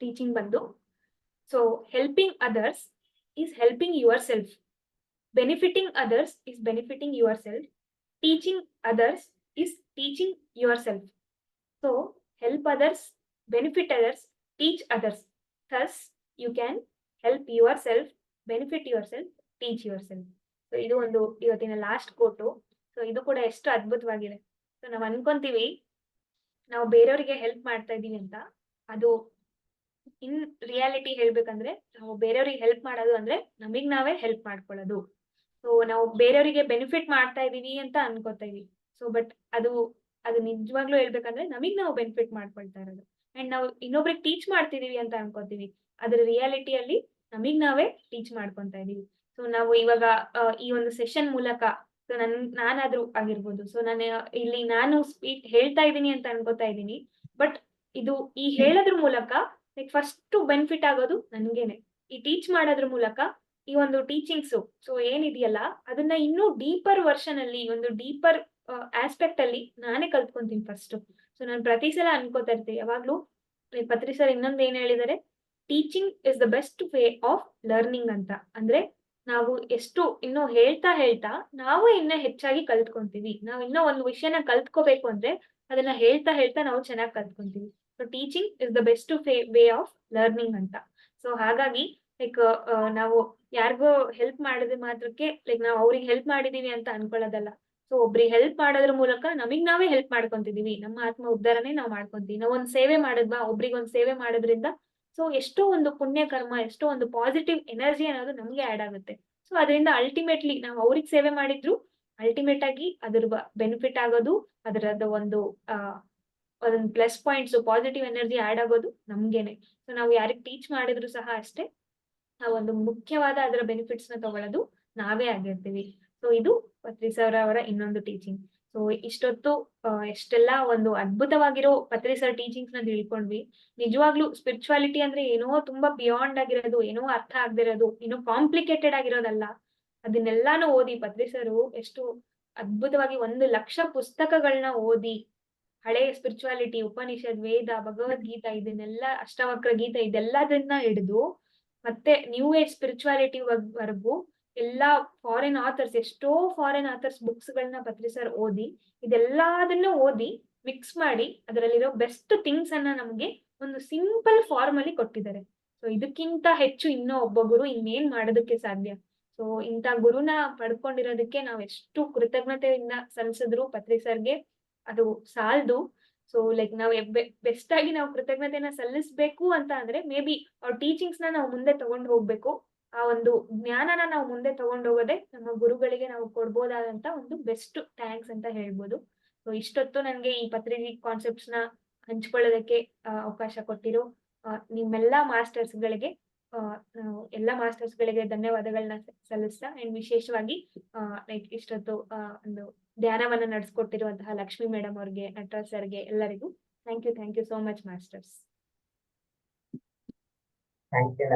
ಟೀಚಿಂಗ್ ಬಂದು so helping others is helping yourself benefiting others is benefiting yourself teaching others is teaching yourself so help others benefit others teach others thus you can help yourself benefit yourself teach yourself so ಇದು ಒಂದು ಇವತ್ತಿನ last coat so ಇದು ಕೂಡ ಎಷ್ಟು ಅದ್ಭುತವಾಗಿದೆ. So ನಾವು ಅನ್ಕೊಂತೀವಿ ನಾವು ಬೇರೆಯವರಿಗೆ ಹೆಲ್ಪ್ ಮಾಡ್ತಾ ಇದೀವಿ ಅಂತ, ಅದು ಇನ್ ರಿಯಾಲಿಟಿ ಹೇಳ್ಬೇಕಂದ್ರೆ, ನಾವು ಬೇರೆಯವ್ರಿಗೆ ಹೆಲ್ಪ್ ಮಾಡೋದು ಅಂದ್ರೆ ನಮಗ್ ನಾವೇ ಹೆಲ್ಪ್ ಮಾಡ್ಕೊಳ್ಳೋದು. ಸೊ ನಾವು ಬೇರೆಯವರಿಗೆ ಬೆನಿಫಿಟ್ ಮಾಡ್ತಾ ಇದೀವಿ ಅಂತ ಅನ್ಕೋತಾ ಇದೀವಿ ಸೊ ಬಟ್ ಅದು ಅದು ನಿಜವಾಗ್ಲೂ ಹೇಳ್ಬೇಕಂದ್ರೆ ನಮಗ್ ನಾವು ಬೆನಿಫಿಟ್ ಮಾಡ್ಕೊಳ್ತಾ ಇರೋದು. ಅಂಡ್ ನಾವು ಇನ್ನೊಬ್ರಿಗೆ ಟೀಚ್ ಮಾಡ್ತಿದೀವಿ ಅಂತ ಅನ್ಕೋತೀವಿ. ಅದ್ರ ರಿಯಾಲಿಟಿಯಲ್ಲಿ ನಮಗ್ ನಾವೇ ಟೀಚ್ ಮಾಡ್ಕೊತಾ ಇದೀವಿ ಸೊ ನಾವು ಇವಾಗ ಈ ಒಂದು ಸೆಷನ್ ಮೂಲಕ ಸೊ ನನ್ ನಾನಾದ್ರೂ ಆಗಿರ್ಬೋದು. ಸೊ ನಾನು ಇಲ್ಲಿ ನಾನು ಸ್ಪೀಕ್ ಹೇಳ್ತಾ ಇದ್ದೀನಿ ಅಂತ ಅನ್ಕೋತಾ ಇದ್ದೀನಿ. ಬಟ್ ಇದು ಈ ಹೇಳೋದ್ರ ಮೂಲಕ ಲೈಕ್ ಫಸ್ಟ್ ಬೆನಿಫಿಟ್ ಆಗೋದು ನನ್ಗೇನೆ. ಈ ಟೀಚ್ ಮಾಡೋದ್ರ ಮೂಲಕ ಈ ಒಂದು ಟೀಚಿಂಗ್ಸ್ ಸೊ ಏನಿದೆಯಲ್ಲ ಅದನ್ನ ಇನ್ನೂ ಡೀಪರ್ ವರ್ಷನ್ ಅಲ್ಲಿ ಒಂದು ಡೀಪರ್ ಆಸ್ಪೆಕ್ಟ್ ಅಲ್ಲಿ ನಾನೇ ಕಲ್ತ್ಕೊಂತೀನಿ ಫಸ್ಟ್ ಸೊ ನಾನು ಪ್ರತಿ ಸಲ ಅನ್ಕೋತಾ ಇರ್ತೀನಿ. ಯಾವಾಗ್ಲೂ ಪತ್ರಿ ಸರ್ ಇನ್ನೊಂದ್ ಏನ್ ಹೇಳಿದರೆ? Teaching is the best way of learning ಅಂತ. ಅಂದ್ರೆ ನಾವು ಎಷ್ಟು ಇನ್ನು ಹೇಳ್ತಾ ಹೇಳ್ತಾ ನಾವು ಇನ್ನ ಹೆಚ್ಚಾಗಿ ಕಲ್ತ್ಕೊಂತೀವಿ. ನಾವು ಇನ್ನೂ ಒಂದು ವಿಷಯನ ಕಲ್ತ್ಕೋಬೇಕು ಅಂದ್ರೆ ಅದನ್ನ ಹೇಳ್ತಾ ಹೇಳ್ತಾ ನಾವು ಚೆನ್ನಾಗಿ ಕಲ್ತ್ಕೊಂತೀವಿ. So teaching is the best way of learning ಅಂತ. ಸೊ ಹಾಗಾಗಿ ಲೈಕ್ ನಾವು ಯಾರಿಗೋ ಹೆಲ್ಪ್ ಮಾಡಿದ ಮಾತ್ರಕ್ಕೆ ಲೈಕ್ ನಾವು ಅವ್ರಿಗೆ ಹೆಲ್ಪ್ ಮಾಡಿದೀವಿ ಅಂತ ಅನ್ಕೊಳ್ಳೋದಲ್ಲ. ಸೊ ಒಬ್ರಿಗೆ ಹೆಲ್ಪ್ ಮಾಡೋದ್ರ ಮೂಲಕ ನಮಗ್ ನಾವೇ ಹೆಲ್ಪ್ ಮಾಡ್ಕೊಂತಿದೀವಿ. ನಮ್ಮ ಆತ್ಮ ಉದ್ಧಾರನೆ ನಾವು ಮಾಡ್ಕೊಂತೀವಿ. ನಾವು ಒಂದ್ ಸೇವೆ ಮಾಡಿದ್ವಾ? ಒಬ್ರಿಗೆ ಒಂದ್ ಸೇವೆ ಮಾಡೋದ್ರಿಂದ ಸೊ ಎಷ್ಟೋ ಒಂದು ಪುಣ್ಯ ಕರ್ಮ ಎಷ್ಟೋ ಒಂದು ಪಾಸಿಟಿವ್ ಎನರ್ಜಿ ಅನ್ನೋದು ನಮ್ಗೆ ಆಡ್ ಆಗುತ್ತೆ. ಸೊ ಅದರಿಂದ ಅಲ್ಟಿಮೇಟ್ಲಿ ನಾವು ಅವ್ರಿಗೆ ಸೇವೆ ಮಾಡಿದ್ರು ಅಲ್ಟಿಮೇಟ್ ಆಗಿ ಅದ್ರ ಬೆನಿಫಿಟ್ ಆಗೋದು, ಅದರದ ಒಂದು, ಆ, ಅದೊಂದು plus points positive energy add ಆಗೋದು ನಮ್ಗೇನೆ. ಸೊ ನಾವು ಯಾರಿಗೆ ಟೀಚ್ ಮಾಡಿದ್ರು ಸಹ ಅಷ್ಟೇ ಆ ಒಂದು ಮುಖ್ಯವಾದ ಅದರ ಬೆನಿಫಿಟ್ಸ್ನ ತಗೊಳ್ಳೋದು ನಾವೇ ಆಗಿರ್ತೀವಿ. ಸೊ ಇದು ಪತ್ರಿ ಅವರ ಇನ್ನೊಂದು ಟೀಚಿಂಗ್ ಸೊ ಇಷ್ಟೊತ್ತು ಎಷ್ಟೆಲ್ಲ ಒಂದು ಅದ್ಭುತವಾಗಿರೋ ಪತ್ರಿ ಸರ್ ಟೀಚಿಂಗ್ಸ್ನ ತಿಳ್ಕೊಂಡ್ವಿ. ನಿಜವಾಗ್ಲೂ ಸ್ಪಿರಿಚುವಾಲಿಟಿ ಅಂದ್ರೆ ಏನೋ ತುಂಬಾ ಬಿಯಾಂಡ್ ಆಗಿರೋದು, ಏನೋ ಅರ್ಥ ಆಗದಿರೋದು, ಏನೋ ಕಾಂಪ್ಲಿಕೇಟೆಡ್ ಆಗಿರೋದಲ್ಲ. ಅದನ್ನೆಲ್ಲಾನು ಓದಿ ಪತ್ರಿ ಸರು ಎಷ್ಟು ಅದ್ಭುತವಾಗಿ ಒಂದು ಲಕ್ಷ ಪುಸ್ತಕಗಳನ್ನ ಓದಿ, ಹಳೆ ಸ್ಪಿರಿಚುವಾಲಿಟಿ ಉಪನಿಷತ್ ವೇದ, ಭಗವದ್ಗೀತಾ, ಇದನ್ನೆಲ್ಲ ಅಷ್ಟವಕ್ರ ಗೀತೆ, ಇದೆಲ್ಲದನ್ನ ಹಿಡಿದು ಮತ್ತೆ ನ್ಯೂ ಏಜ್ ಸ್ಪಿರಿಚುವಾಲಿಟಿ ವರೆಗೂ ಎಲ್ಲಾ ಫಾರಿನ್ ಆಥರ್ಸ್ ಎಷ್ಟೋ ಫಾರಿನ್ ಆಥರ್ಸ್ ಬುಕ್ಸ್ ಗಳನ್ನ ಪತ್ರಿ ಸರ್ ಓದಿ, ಇದೆಲ್ಲದನ್ನು ಓದಿ ಮಿಕ್ಸ್ ಮಾಡಿ ಅದರಲ್ಲಿರೋ ಬೆಸ್ಟ್ ಥಿಂಗ್ಸ್ ಅನ್ನ ನಮಗೆ ಒಂದು ಸಿಂಪಲ್ ಫಾರ್ಮ್ ಅಲ್ಲಿ ಕೊಟ್ಟಿದ್ದಾರೆ. ಸೊ ಇದಕ್ಕಿಂತ ಹೆಚ್ಚು ಇನ್ನೂ ಒಬ್ಬ ಗುರು ಇನ್ನೇನ್ ಮಾಡೋದಕ್ಕೆ ಸಾಧ್ಯ? ಸೊ ಇಂಥ ಗುರುನ ಪಡ್ಕೊಂಡಿರೋದಕ್ಕೆ ನಾವ್ ಎಷ್ಟು ಕೃತಜ್ಞತೆಯಿಂದ ಸಲ್ಲಿಸಿದ್ರು ಪತ್ರಿ ಸರ್ಗೆ ಅದು ಸಾಲದು. ಸೊ ಲೈಕ್ ನಾವು ಬೆಸ್ಟ್ ಆಗಿ ನಾವು ಕೃತಜ್ಞತೆನ ಸಲ್ಲಿಸ್ಬೇಕು ಅಂತ ಅಂದ್ರೆ ಮೇ ಬಿ ಅವ್ರ ಟೀಚಿಂಗ್ಸ್ನ ನಾವು ಮುಂದೆ ತಗೊಂಡು ಹೋಗ್ಬೇಕು. ಆ ಒಂದು ಜ್ಞಾನನ ನಾವು ಮುಂದೆ ತಗೊಂಡೋಗೋದೇ ನಮ್ಮ ಗುರುಗಳಿಗೆ ನಾವು ಕೊಡ್ಬೋದಾದಂತ ಒಂದು ಬೆಸ್ಟ್ ಥ್ಯಾಂಕ್ಸ್ ಅಂತ ಹೇಳ್ಬೋದು ಸೊ ಇಷ್ಟೊತ್ತು ನನ್ಗೆ ಈ ಪತ್ರಿಕೆ ಕಾನ್ಸೆಪ್ಟ್ಸ್ನ ಹಂಚ್ಕೊಳ್ಳೋದಕ್ಕೆ ಅವಕಾಶ ಕೊಟ್ಟಿರೋ ನಿಮ್ಮೆಲ್ಲಾ ಮಾಸ್ಟರ್ಸ್ ಗಳಿಗೆ ಎಲ್ಲ ಮಾಸ್ಟರ್ಸ್ ಗಳಿಗೆ ಧನ್ಯವಾದಗಳನ್ನ ಸಲ್ಲಿಸ್ತಾ ಅಂಡ್ ವಿಶೇಷವಾಗಿ ಲೈಕ್ ಇಷ್ಟೊತ್ತು ಒಂದು ಧ್ಯಾನವನ್ನ ನಡೆಸ್ಕೊಟ್ಟಿರುವಂತಹ ಲಕ್ಷ್ಮಿ ಮೇಡಮ್ ಅವ್ರಿಗೆ, ನಟರಾಜ್ ಸರ್ಗೆ ಎಲ್ಲರಿಗೂ thank you thank you so much masters thank you.